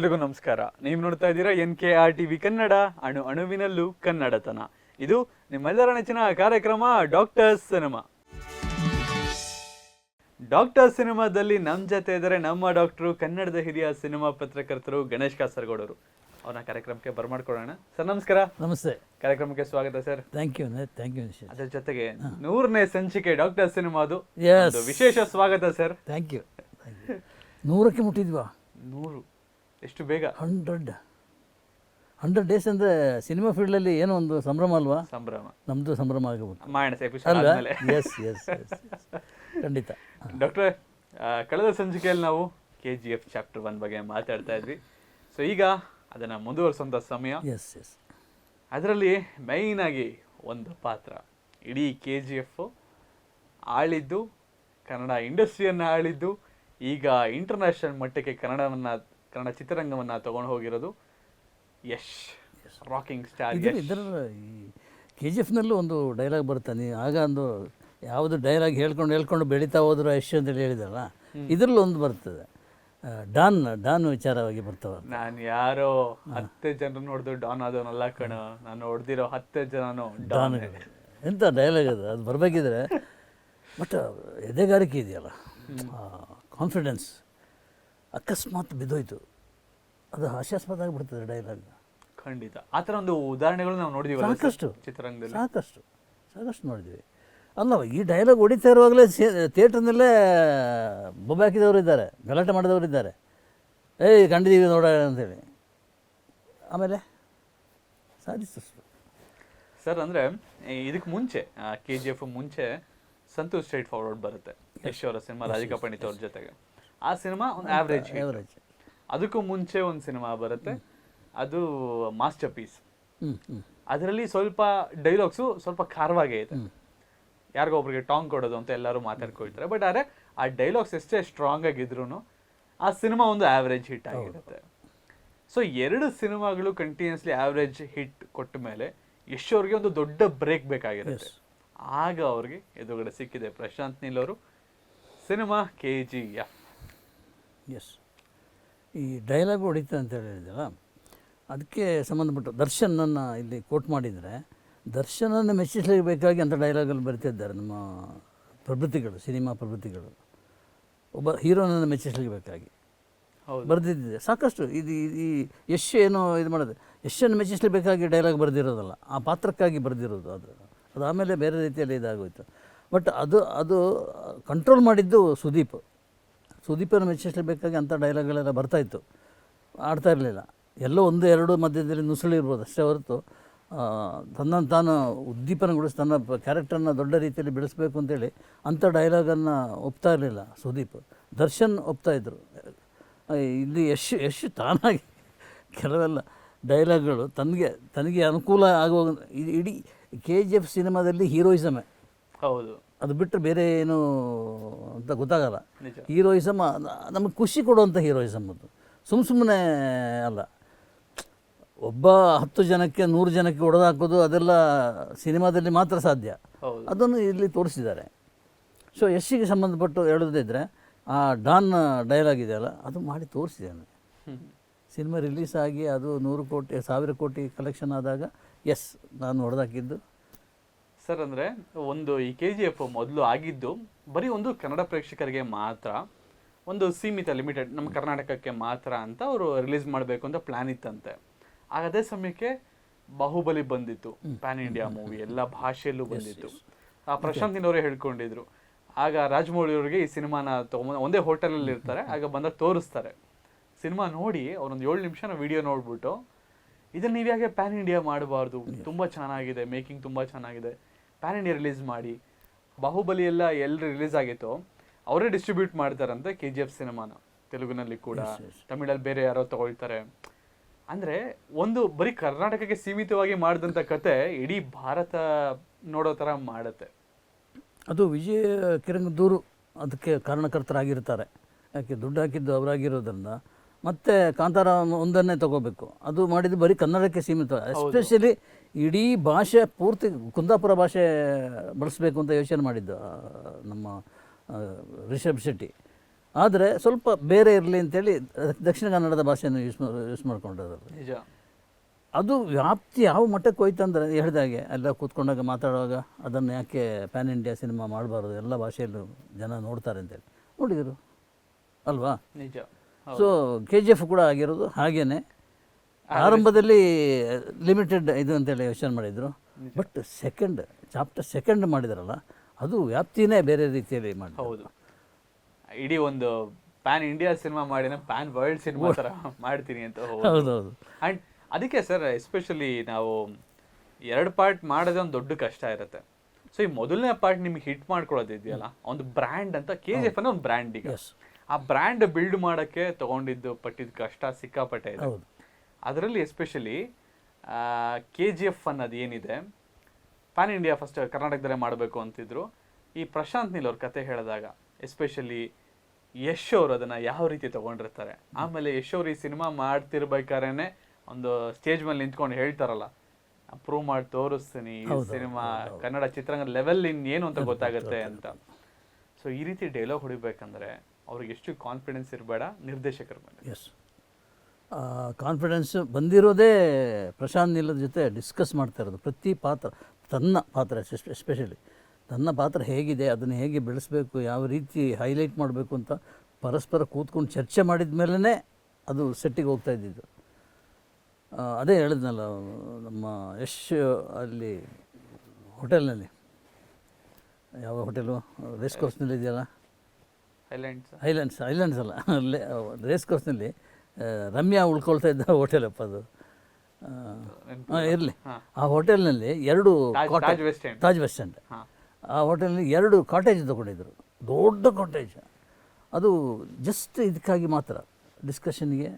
ಎಲ್ರಿಗೂ ನಮಸ್ಕಾರ. ನೀವು ನೋಡ್ತಾ ಇದ್ದೀರಾ N K R T V Kannada ಅಣು ಅಣುವಿನಲ್ಲೂ ಕನ್ನಡತನ. ಇದು ನಿಮ್ಮೆಲ್ಲರ ನೆಚ್ಚಿನ ಕಾರ್ಯಕ್ರಮ ಡಾಕ್ಟರ್ ಸಿನಿಮಾ ಡಾಕ್ಟರ್ ಸಿನಿಮಾದಲ್ಲಿ ನಮ್ಮ ಜೊತೆ ಇದ್ದಾರೆ ನಮ್ಮ ಡಾಕ್ಟರು ಕನ್ನಡದ ಹಿರಿಯ ಸಿನಿಮಾ ಪತ್ರಕರ್ತರು ಗಣೇಶ್ ಕಾಸರಗೌಡರು ಅವರ ಕಾರ್ಯಕ್ರಮಕ್ಕೆ ಬರ್ಮಾಡ್ಕೊಡೋಣ ಸರ್ ನಮಸ್ಕಾರ. ನಮಸ್ತೆ. ಕಾರ್ಯಕ್ರಮಕ್ಕೆ ಸ್ವಾಗತ sir. Thank you thank you ಅದ್ರ ಜೊತೆಗೆ ನೂರನೇ ಸಂಚಿಕೆ ಡಾಕ್ಟರ್ ಸಿನಿಮಾದು ವಿಶೇಷ ಸ್ವಾಗತ sir. Thank you thank you ನೂರಕ್ಕೆ ಮುಟ್ಟಿದ್ವಾ? ನೂರು. ಎಷ್ಟು ಬೇಗ? ಹಂಡ್ರೆಡ್. ಹಂಡ್ರೆಡ್ ಡೇಸ್ ಅಂದ್ರೆ ಸಿನಿಮಾ ಫೀಲ್ಡಲ್ಲಿ ಏನೋ ಒಂದು ಸಂಭ್ರಮ ಅಲ್ವಾ? ಸಂಭ್ರಮ. ನಮ್ಮದು ಸಂಭ್ರಮ ಆಗಬಹುದು ಎಪಿಸೋಡ್ ಆದ್ಮೇಲೆ ಎಸ್ ಎಸ್ ಖಂಡಿತ. ಡಾಕ್ಟರ್ ಕಳೆದ ಸಂಚಿಕೆಯಲ್ಲಿ ನಾವು K G F chapter one ಬಗ್ಗೆ ಮಾತಾಡ್ತಾ ಇದ್ವಿ. ಸೊ ಈಗ ಅದನ್ನ ಮುಂದುವರಿಸುವಂಥ ಸಮಯ. ಎಸ್ ಎಸ್ ಅದರಲ್ಲಿ ಮೈನ್ ಆಗಿ ಒಂದು ಪಾತ್ರ. ಇಡೀ ಕೆ ಜಿ ಎಫ್ ಆಳಿದ್ದು ಕನ್ನಡ ಇಂಡಸ್ಟ್ರಿಯನ್ನು ಆಳಿದ್ದು ಈಗ ಇಂಟರ್ನ್ಯಾಷನಲ್ ಮಟ್ಟಕ್ಕೆ ಕನ್ನಡವನ್ನ ಕನ್ನಡ ಚಿತ್ರರಂಗವನ್ನು ತಗೊಂಡು ಹೋಗಿರೋದು ಯಶ್. ರಾಕಿಂಗ್ ಸ್ಟಾರ್ ಇದರ ಕೆ ಜಿ ಎಫ್ನಲ್ಲೂ ಒಂದು ಡೈಲಾಗ್ ಬರ್ತಾನೆ ಆಗ ಒಂದು ಯಾವುದು ಡೈಲಾಗ್ ಹೇಳ್ಕೊಂಡು ಹೇಳ್ಕೊಂಡು ಬೆಳೀತಾ ಹೋದ್ರು ಯಶ್ ಅಂತೇಳಿ ಹೇಳಿದಲ್ಲ ಇದರಲ್ಲಿ ಒಂದು ಬರ್ತದೆ. ಡಾನ್ ಡಾನ್ ವಿಚಾರವಾಗಿ ಬರ್ತವೆ ನಾನು ಯಾರೋ ಹತ್ತು ಜನ ನೋಡಿದ್ರು ಡಾನ್ ಆದವನಲ್ಲ ಕಣ. ನಾನು ನೋಡ್ದಿರೋ ಹತ್ತು ಜನನು ಡಾನ್. ಎಂಥ ಡೈಲಾಗ್ ಅದು? ಅದು ಬರಬೇಕಿದ್ರೆ ಬಟ್ ಎದೆಗಾರಿಕೆ ಇದೆಯಲ್ಲ? ಕಾನ್ಫಿಡೆನ್ಸ್ ಅಕಸ್ಮಾತ್ ಬಿದ್ದೋಯ್ತು. ಅದು ಹಾಸ್ಯಾಸ್ಪದ ಆಗಿಬಿಡ್ತದೆ ಡೈಲಾಗ್ ಖಂಡಿತ. ಆ ಥರ ಒಂದು ಉದಾಹರಣೆಗಳು ನಾವು ನೋಡಿದ್ದೀವಿ ಸಾಕಷ್ಟು. ಚಿತ್ರರಂಗದಲ್ಲಿ? ಸಾಕಷ್ಟು. ಸಾಕಷ್ಟು ನೋಡಿದ್ವಿ. ಅಲ್ಲ ಈ ಡೈಲಾಗ್ ಹೊಡಿತಾ ಇರುವಾಗಲೇ ಥಿಯೇಟ್ರ್ನಲ್ಲೇ ಬೊಬ್ಬೆ ಹಾಕಿದವರು ಇದ್ದಾರೆ ಗಲಾಟೆ ಮಾಡಿದವರು ಇದ್ದಾರೆ. ಏಯ್ ಕಂಡಿದ್ದೀವಿ ನೋಡ ಅಂತೇಳಿ. ಆಮೇಲೆ ಸಾಧಿಸ್ತು ಸರ್ ಅಂದರೆ ಇದಕ್ಕೆ ಮುಂಚೆ ಕೆ ಜಿ ಎಫ್ ಮುಂಚೆ ಸಂತೋಷ್ ಸ್ಟ್ರೈಟ್ ಫಾರ್ವರ್ಡ್ ಬರುತ್ತೆ. ಯಶ್ ಅವರ ಸಿನಿಮಾ ರಾಧಿಕಾ ಪಂಡಿತ್ ಅವ್ರ ಜೊತೆಗೆ. ಆ ಸಿನಿಮಾ ಒಂದು ಆವ್ರೇಜ್ ಆವರೇಜ್ ಅದಕ್ಕೂ ಮುಂಚೆ ಒಂದು ಸಿನಿಮಾ ಬರುತ್ತೆ. ಅದು ಮಾಸ್ಟರ್ ಪೀಸ್ ಅದರಲ್ಲಿ ಸ್ವಲ್ಪ ಡೈಲಾಗ್ಸು ಸ್ವಲ್ಪ ಖಾರವಾಗೇ ಇದೆ. ಯಾರಿಗೋ ಒಬ್ರಿಗೆ ಟಾಂಗ್ ಕೊಡೋದು ಅಂತ ಎಲ್ಲರೂ ಮಾತಾಡ್ಕೊಳ್ತಾರೆ. ಬಟ್ ಆದರೆ ಆ ಡೈಲಾಗ್ಸ್ ಎಷ್ಟೇ ಸ್ಟ್ರಾಂಗ್ ಆಗಿದ್ರು ಆ ಸಿನಿಮಾ ಒಂದು ಆವ್ರೇಜ್ ಹಿಟ್ ಆಗಿರುತ್ತೆ. ಸೊ ಎರಡು ಸಿನಿಮಾಗಳು ಕಂಟಿನ್ಯೂಸ್ಲಿ ಆವ್ರೇಜ್ ಹಿಟ್ ಕೊಟ್ಟ ಮೇಲೆ ಎಷ್ಟು ಅವ್ರಿಗೆ ಒಂದು ದೊಡ್ಡ ಬ್ರೇಕ್ ಬೇಕಾಗಿರುತ್ತೆ. ಆಗ ಅವ್ರಿಗೆ ಎದುರುಗಡೆ ಸಿಕ್ಕಿದೆ ಪ್ರಶಾಂತ್ ನೀಲ್ ಅವರು. Cinema K G F S ಈ ಡೈಲಾಗ್ ಹೊಡಿತ ಅಂತ ಹೇಳಿದ್ದಲ್ಲ ಅದಕ್ಕೆ ಸಂಬಂಧಪಟ್ಟು ದರ್ಶನನ್ನು ಇಲ್ಲಿ ಕೋಟ್ ಮಾಡಿದರೆ ದರ್ಶನನ್ನು ಬೇಕಾಗಿ ಅಂಥ ಡೈಲಾಗಲ್ಲಿ ಬರಿತಿದ್ದಾರೆ ನಮ್ಮ ಪ್ರವೃತ್ತಿಗಳು ಸಿನಿಮಾ ಪ್ರವೃತ್ತಿಗಳು ಒಬ್ಬ ಹೀರೋನನ್ನು ಬೇಕಾಗಿ ಹೌದು. ಬರೆದಿದ್ದಿದೆ. ಸಾಕಷ್ಟು ಇದು ಇದು- ಈ ಯಶ್ ಏನೋ ಇದು ಮಾಡೋದು. ಯಶನ್ನು ಮೆಚ್ಚಿಸಲೇಬೇಕಾಗಿ ಡೈಲಾಗ್ ಬರೆದಿರೋದಲ್ಲ ಆ ಪಾತ್ರಕ್ಕಾಗಿ ಬರೆದಿರೋದು ಅದು. ಅದು ಆಮೇಲೆ ಬೇರೆ ರೀತಿಯಲ್ಲಿ ಇದಾಗೋಯ್ತು. ಬಟ್ ಅದು ಅದು ಕಂಟ್ರೋಲ್ ಮಾಡಿದ್ದು ಸುದೀಪ್. ಸುದೀಪನ್ನು ಮೆಚ್ಚಿಸಲೇಬೇಕಾಗಿ ಅಂಥ ಡೈಲಾಗ್ಗಳೆಲ್ಲ ಬರ್ತಾಯಿತ್ತು ಆಡ್ತಾ ಇರಲಿಲ್ಲ. ಎಲ್ಲೋ ಒಂದು ಎರಡು ಮಧ್ಯದಲ್ಲಿ ನುಸುಳಿರ್ಬೋದು ಅಷ್ಟೇ ಹೊರತು ತನ್ನ ತಾನು ಉದ್ದೀಪನಗೊಳಿಸಿ ತನ್ನ ಕ್ಯಾರೆಕ್ಟರ್ನ ದೊಡ್ಡ ರೀತಿಯಲ್ಲಿ ಬೆಳೆಸಬೇಕು ಅಂತೇಳಿ ಅಂಥ ಡೈಲಾಗನ್ನು ಒಪ್ತಾ ಇರಲಿಲ್ಲ ಸುದೀಪ್. ದರ್ಶನ್ ಒಪ್ತಾ ಇದ್ದರು ಇಲ್ಲಿ ಯಶ್ ಯಶ್ ತಾನಾಗಿ ಕೆಲವೆಲ್ಲ ಡೈಲಾಗ್ಗಳು ತನಗೆ ತನಗೆ ಅನುಕೂಲ ಆಗುವ ಇಡೀ ಕೆ ಜಿ ಎಫ್ ಸಿನಿಮಾದಲ್ಲಿ ಹೀರೋಯಿಸಮೇ ಹೌದು. ಅದು ಬಿಟ್ಟರೆ ಬೇರೆ ಏನು ಅಂತ ಗೊತ್ತಾಗಲ್ಲ. ಹೀರೋಯಿಸಮ್ ನಮಗೆ ಖುಷಿ ಕೊಡುವಂಥ ಹೀರೋಯಿಸಮ್ ಅದು. ಸುಮ್ಮ ಸುಮ್ಮನೆ ಅಲ್ಲ. ಒಬ್ಬ ಹತ್ತು ಜನಕ್ಕೆ ನೂರು ಜನಕ್ಕೆ ಹೊಡೆದಾಕೋದು ಅದೆಲ್ಲ ಸಿನಿಮಾದಲ್ಲಿ ಮಾತ್ರ ಸಾಧ್ಯ. ಅದನ್ನು ಇಲ್ಲಿ ತೋರಿಸಿದ್ದಾರೆ. ಸೊ ಯಶ್ಗೆ ಸಂಬಂಧಪಟ್ಟು ಹೇಳೋದಿದ್ದರೆ ಆ ಡಾನ್ ಡೈಲಾಗ್ ಇದೆಯಲ್ಲ ಅದು ಮಾಡಿ ತೋರಿಸಿದ್ದೇನೆ. ಸಿನಿಮಾ ರಿಲೀಸ್ ಆಗಿ ಅದು ನೂರು ಕೋಟಿ ಸಾವಿರ ಕೋಟಿ ಕಲೆಕ್ಷನ್ ಆದಾಗ ಎಸ್ ನಾನು ಹೊಡೆದಾಕಿದ್ದು. ಸರ್ ಅಂದ್ರೆ ಒಂದು ಈ ಕೆ ಜಿ ಎಫ್ ಮೊದಲು ಆಗಿದ್ದು ಬರೀ ಒಂದು ಕನ್ನಡ ಪ್ರೇಕ್ಷಕರಿಗೆ ಮಾತ್ರ ಒಂದು ಸೀಮಿತ ಲಿಮಿಟೆಡ್ ನಮ್ಮ ಕರ್ನಾಟಕಕ್ಕೆ ಮಾತ್ರ ಅಂತ ಅವರು ರಿಲೀಸ್ ಮಾಡಬೇಕು ಅಂತ ಪ್ಲಾನ್ ಇತ್ತಂತೆ. ಆಗ ಅದೇ ಸಮಯಕ್ಕೆ ಬಾಹುಬಲಿ ಬಂದಿತ್ತು ಪ್ಯಾನ್ ಇಂಡಿಯಾ ಮೂವಿ ಎಲ್ಲ ಭಾಷೆಯಲ್ಲೂ ಬಂದಿತ್ತು. ಆ ಪ್ರಶಾಂತ್ ನೀಲ್ ಹೇಳ್ಕೊಂಡಿದ್ರು. ಆಗ ರಾಜಮೌಳಿ ಅವರಿಗೆ ಈ ಸಿನಿಮಾನ ತಗೊಂಬ ಒಂದೇ ಹೋಟೆಲಲ್ಲಿ ಇರ್ತಾರೆ ಆಗ ಬಂದಾಗ ತೋರಿಸ್ತಾರೆ. ಸಿನಿಮಾ ನೋಡಿ ಅವ್ರೊಂದು ಏಳು ನಿಮಿಷನ ವಿಡಿಯೋ ನೋಡ್ಬಿಟ್ಟು ಇದನ್ನ ನೀವು ಯಾಕೆ ಪ್ಯಾನ್ ಇಂಡಿಯಾ ಮಾಡಬಾರ್ದು? ತುಂಬಾ ಚೆನ್ನಾಗಿದೆ ಮೇಕಿಂಗ್ ತುಂಬಾ ಚೆನ್ನಾಗಿದೆ. ಪ್ಯಾನ್ ಇಂಡಿಯಾ ರಿಲೀಸ್ ಮಾಡಿ ಬಾಹುಬಲಿ ಎಲ್ಲ ಎಲ್ಲಿ ರಿಲೀಸ್ ಆಗಿತ್ತೋ ಅವರೇ ಡಿಸ್ಟ್ರಿಬ್ಯೂಟ್ ಮಾಡ್ತಾರಂತೆ ಕೆ ಜಿ ಎಫ್ ಸಿನಿಮಾನ ತೆಲುಗಿನಲ್ಲಿ ಕೂಡ. ತಮಿಳಲ್ಲಿ ಬೇರೆ ಯಾರೋ ತಗೊಳ್ತಾರೆ. ಅಂದ್ರೆ ಒಂದು ಬರೀ ಕರ್ನಾಟಕಕ್ಕೆ ಸೀಮಿತವಾಗಿ ಮಾಡಿದಂಥ ಕತೆ ಇಡೀ ಭಾರತ ನೋಡೋ ಥರ ಮಾಡುತ್ತೆ. ಅದು ವಿಜಯ ಕಿರಂಗದೂರು ಅದಕ್ಕೆ ಕಾರಣಕರ್ತರಾಗಿರ್ತಾರೆ. ಯಾಕೆ ದುಡ್ಡು ಹಾಕಿದ್ದು ಅವರಾಗಿರೋದ್ರಿಂದ. ಮತ್ತೆ ಕಾಂತಾರ ಒಂದನ್ನೇ ತಗೋಬೇಕು. ಅದು ಮಾಡಿದ್ದು ಬರೀ ಕನ್ನಡಕ್ಕೆ ಸೀಮಿತ. ಎಸ್ಪೆಷಲಿ ಇಡೀ ಭಾಷೆ ಪೂರ್ತಿ ಕುಂದಾಪುರ ಭಾಷೆ ಬಳಸಬೇಕು ಅಂತ ಯೋಚನೆ ಮಾಡಿದ್ದು ನಮ್ಮ ರಿಷಬ್ ಶೆಟ್ಟಿ. ಆದರೆ ಸ್ವಲ್ಪ ಬೇರೆ ಇರಲಿ ಅಂತೇಳಿ ದಕ್ಷಿಣ ಕನ್ನಡದ ಭಾಷೆಯನ್ನು ಯೂಸ್ ಯೂಸ್ ಮಾಡ್ಕೊಂಡಿದ್ದಾರೆ ನಿಜ. ಅದು ವ್ಯಾಪ್ತಿ ಯಾವ ಮಟ್ಟಕ್ಕೆ ಹೋಯ್ತು ಅಂದರೆ ಹೇಳಿದಾಗೆ ಎಲ್ಲ ಕೂತ್ಕೊಂಡಾಗ ಮಾತಾಡುವಾಗ ಅದನ್ನು ಯಾಕೆ ಪ್ಯಾನ್ ಇಂಡಿಯಾ ಸಿನಿಮಾ ಮಾಡಬಾರ್ದು ಎಲ್ಲ ಭಾಷೆಯಲ್ಲೂ ಜನ ನೋಡ್ತಾರೆ ಅಂತೇಳಿ. ನೋಡಿದರು. ಅಲ್ವಾ? ನಿಜ. ಸೊ ಕೆ ಜಿ ಎಫ್ ಕೂಡ ಆಗಿರೋದು ಹಾಗೇನೆ. ಆರಂಭದಲ್ಲಿ ಲಿಮಿಟೆಡ್ ಇದು ಅಂತೇಳಿ ಯೋಚನೆ ಮಾಡಿದರು. ಬಟ್ ಸೆಕೆಂಡ್ ಚಾಪ್ಟರ್ ಸೆಕೆಂಡ್ ಮಾಡಿದ್ರಲ್ಲ ಅದು ವ್ಯಾಪ್ತಿನೇ ಬೇರೆ ರೀತಿಯಲ್ಲಿ ಮಾಡಿ ಹೌದು. ಇಡೀ ಒಂದು ಪ್ಯಾನ್ ಇಂಡಿಯಾ ಸಿನಿಮಾ ಮಾಡಿನ ಪ್ಯಾನ್ ವರ್ಲ್ಡ್ ಸಿನಿಮಾ ಥರ ಮಾಡ್ತೀನಿ ಅಂತ ಹೌದು ಹೌದು ಆ್ಯಂಡ್ ಅದಕ್ಕೆ ಸರ್ ಎಸ್ಪೆಷಲಿ ನಾವು ಎರಡು ಪಾರ್ಟ್ ಮಾಡೋದೇ ಒಂದು ದೊಡ್ಡ ಕಷ್ಟ ಇರುತ್ತೆ. ಸೊ ಈ ಮೊದಲನೇ ಪಾರ್ಟ್ ನಿಮ್ಗೆ ಹಿಟ್ ಮಾಡ್ಕೊಳ್ಳೋದು ಇದೆಯಲ್ಲ ಒಂದು ಬ್ರ್ಯಾಂಡ್ ಅಂತ ಕೆ ಜಿ ಎಫ್ ಅನ್ನೋ ಒಂದು ಬ್ರ್ಯಾಂಡ್ ಈಗ. ಆ ಬ್ರ್ಯಾಂಡ್ ಬಿಲ್ಡ್ ಮಾಡಕ್ಕೆ ತಗೊಂಡಿದ್ದು ಪಟ್ಟಿದ್ದು ಕಷ್ಟ ಸಿಕ್ಕಾಪಟ್ಟೆ ಇದೆ. ಹೌದು. ಅದರಲ್ಲಿ ಎಸ್ಪೆಷಲಿ ಕೆ ಜಿ ಎಫ್ ಅನ್ನೋದು ಏನಿದೆ? ಪ್ಯಾನ್ ಇಂಡಿಯಾ ಫಸ್ಟ್ ಕರ್ನಾಟಕದಲ್ಲೇ ಮಾಡಬೇಕು ಅಂತಿದ್ರು. ಈ ಪ್ರಶಾಂತ್ ನೀಲ್ ಅವ್ರ ಕತೆ ಹೇಳಿದಾಗ ಎಸ್ಪೆಷಲಿ ಯಶ್ ಅವರು ಅದನ್ನ ಯಾವ ರೀತಿ ತಗೊಂಡಿರ್ತಾರೆ? ಆಮೇಲೆ ಯಶ್ ಅವರು ಈ ಸಿನಿಮಾ ಮಾಡ್ತಿರ್ಬೇಕಾರೇ ಒಂದು ಸ್ಟೇಜ್ ಮೇಲೆ ನಿಂತ್ಕೊಂಡು ಹೇಳ್ತಾರಲ್ಲ ಪ್ರೂವ್ ಮಾಡಿ ತೋರಿಸ್ತೀನಿ ಈ ಸಿನಿಮಾ ಕನ್ನಡ ಚಿತ್ರರಂಗ ಲೆವೆಲ್ ಇನ್ ಏನು ಅಂತ ಗೊತ್ತಾಗುತ್ತೆ ಅಂತ. ಸೊ ಈ ರೀತಿ ಡೈಲಾಗ್ ಹೊಡಿಬೇಕಂದ್ರೆ ಅವ್ರಿಗೆ ಎಷ್ಟು ಕಾನ್ಫಿಡೆನ್ಸ್ ಇರಬೇಡ ನಿರ್ದೇಶಕರ ಮೇಲೆ. ಎಸ್ ಕಾನ್ಫಿಡೆನ್ಸ್ ಬಂದಿರೋದೇ ಪ್ರಶಾಂತ್ ನೀಲದ ಜೊತೆ ಡಿಸ್ಕಸ್ ಮಾಡ್ತಾ ಇರೋದು. ಪ್ರತಿ ಪಾತ್ರ ತನ್ನ ಪಾತ್ರ ಎಸ್ಪೆಷಲಿ ತನ್ನ ಪಾತ್ರ ಹೇಗಿದೆ ಅದನ್ನು ಹೇಗೆ ಬೆಳೆಸಬೇಕು ಯಾವ ರೀತಿ ಹೈಲೈಟ್ ಮಾಡಬೇಕು ಅಂತ ಪರಸ್ಪರ ಕೂತ್ಕೊಂಡು ಚರ್ಚೆ ಮಾಡಿದ ಮೇಲೇ ಅದು ಸೆಟ್ಟಿಗೆ ಹೋಗ್ತಾ ಇದ್ದಿದ್ದು. ಅದೇ ಹೇಳಿದ್ನಲ್ಲ ನಮ್ಮ ಯಶ್ ಅಲ್ಲಿ ಹೋಟೆಲ್ನಲ್ಲಿ ಯಾವ ಹೋಟೆಲು ರೇಸ್ ಕೋರ್ಸ್ನಲ್ಲಿ ಇದೆಯಲ್ಲ ಐಲ್ಯಾಂಡ್ಸ್ ಐಲ್ಯಾಂಡ್ಸ್ ಐಲ್ಯಾಂಡ್ಸ್ ಅಲ್ಲ. ಅಲ್ಲೇ ರೇಸ್ ಕೋರ್ಸ್ನಲ್ಲಿ ರಮ್ಯಾ ಉಳ್ಕೊಳ್ತಾ ಇದ್ದ ಹೋಟೆಲಪ್ಪ ಅದು. ಇರಲಿ. ಆ ಹೋಟೆಲ್ನಲ್ಲಿ ಎರಡು ತಾಜ್- ವೆಸ್ಟ್. ತಾಜ್ ವೆಸ್ಟ್ ಆ ಹೋಟೆಲ್ನಲ್ಲಿ ಎರಡು ಕಾಟೇಜ್ ತಗೊಂಡಿದ್ರು. ದೊಡ್ಡ ಕಾಟೇಜ್ ಅದು ಜಸ್ಟ್ ಇದಕ್ಕಾಗಿ ಮಾತ್ರ. ಡಿಸ್ಕಷನ್ಗೆ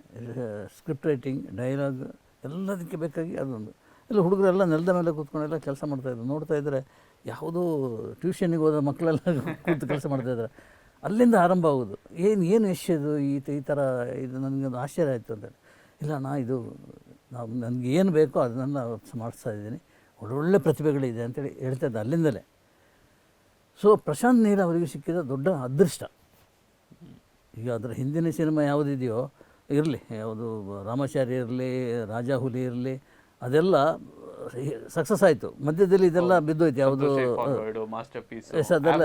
ಸ್ಕ್ರಿಪ್ಟ್ ರೈಟಿಂಗ್ ಡೈಲಾಗ್ ಎಲ್ಲದಕ್ಕೆ ಬೇಕಾಗಿ ಅದೊಂದು. ಎಲ್ಲ ಹುಡುಗರೆಲ್ಲ ನೆಲದ ಮೇಲೆ ಕೂತ್ಕೊಂಡೆಲ್ಲ ಕೆಲಸ ಮಾಡ್ತಾಯಿದ್ರು ನೋಡ್ತಾ ಇದ್ದರೆ ಯಾವುದೋ ಟ್ಯೂಷನಿಗೆ ಹೋದ ಮಕ್ಕಳೆಲ್ಲ ಕೂತು ಕೆಲಸ ಮಾಡ್ತಾಯಿದ್ದಾರೆ ಅಲ್ಲಿಂದ ಆರಂಭ ಆಗೋದು. ಏನು ಏನು ಯಶ್ ಈ ಈ ಥರ ಇದು ನನಗೊಂದು ಆಶ್ಚರ್ಯ ಆಯಿತು ಅಂತ ಇಲ್ಲ ನಾ ಇದು, ನಾವು ನನಗೆ ಏನು ಬೇಕೋ ಅದನ್ನು ಮಾಡಿಸ್ತಾ ಇದ್ದೀನಿ. ಒಳ್ಳೊಳ್ಳೆ ಪ್ರತಿಭೆಗಳಿದೆ ಅಂತೇಳಿ ಹೇಳ್ತಾ ಇದ್ದೆ ಅಲ್ಲಿಂದಲೇ. ಸೊ ಪ್ರಶಾಂತ್ ನೀಲ್ ಅವರಿಗೆ ಸಿಕ್ಕಿದ ದೊಡ್ಡ ಅದೃಷ್ಟ. ಈಗ ಅದರ ಹಿಂದಿನ ಸಿನಿಮಾ ಯಾವುದಿದೆಯೋ, ಇರಲಿ, ಯಾವುದು ರಾಮಾಚಾರಿ ಇರಲಿ ರಾಜಾ ಹುಲಿ ಇರಲಿ, ಅದೆಲ್ಲ ಸಕ್ಸಸ್ ಆಯಿತು. ಮಧ್ಯದಲ್ಲಿ ಇದೆಲ್ಲ ಬಿದ್ದೋಯ್ತು. ಯಾವುದು ಮಾಸ್ಟರ್ ಎಸ್ ಅದೆಲ್ಲ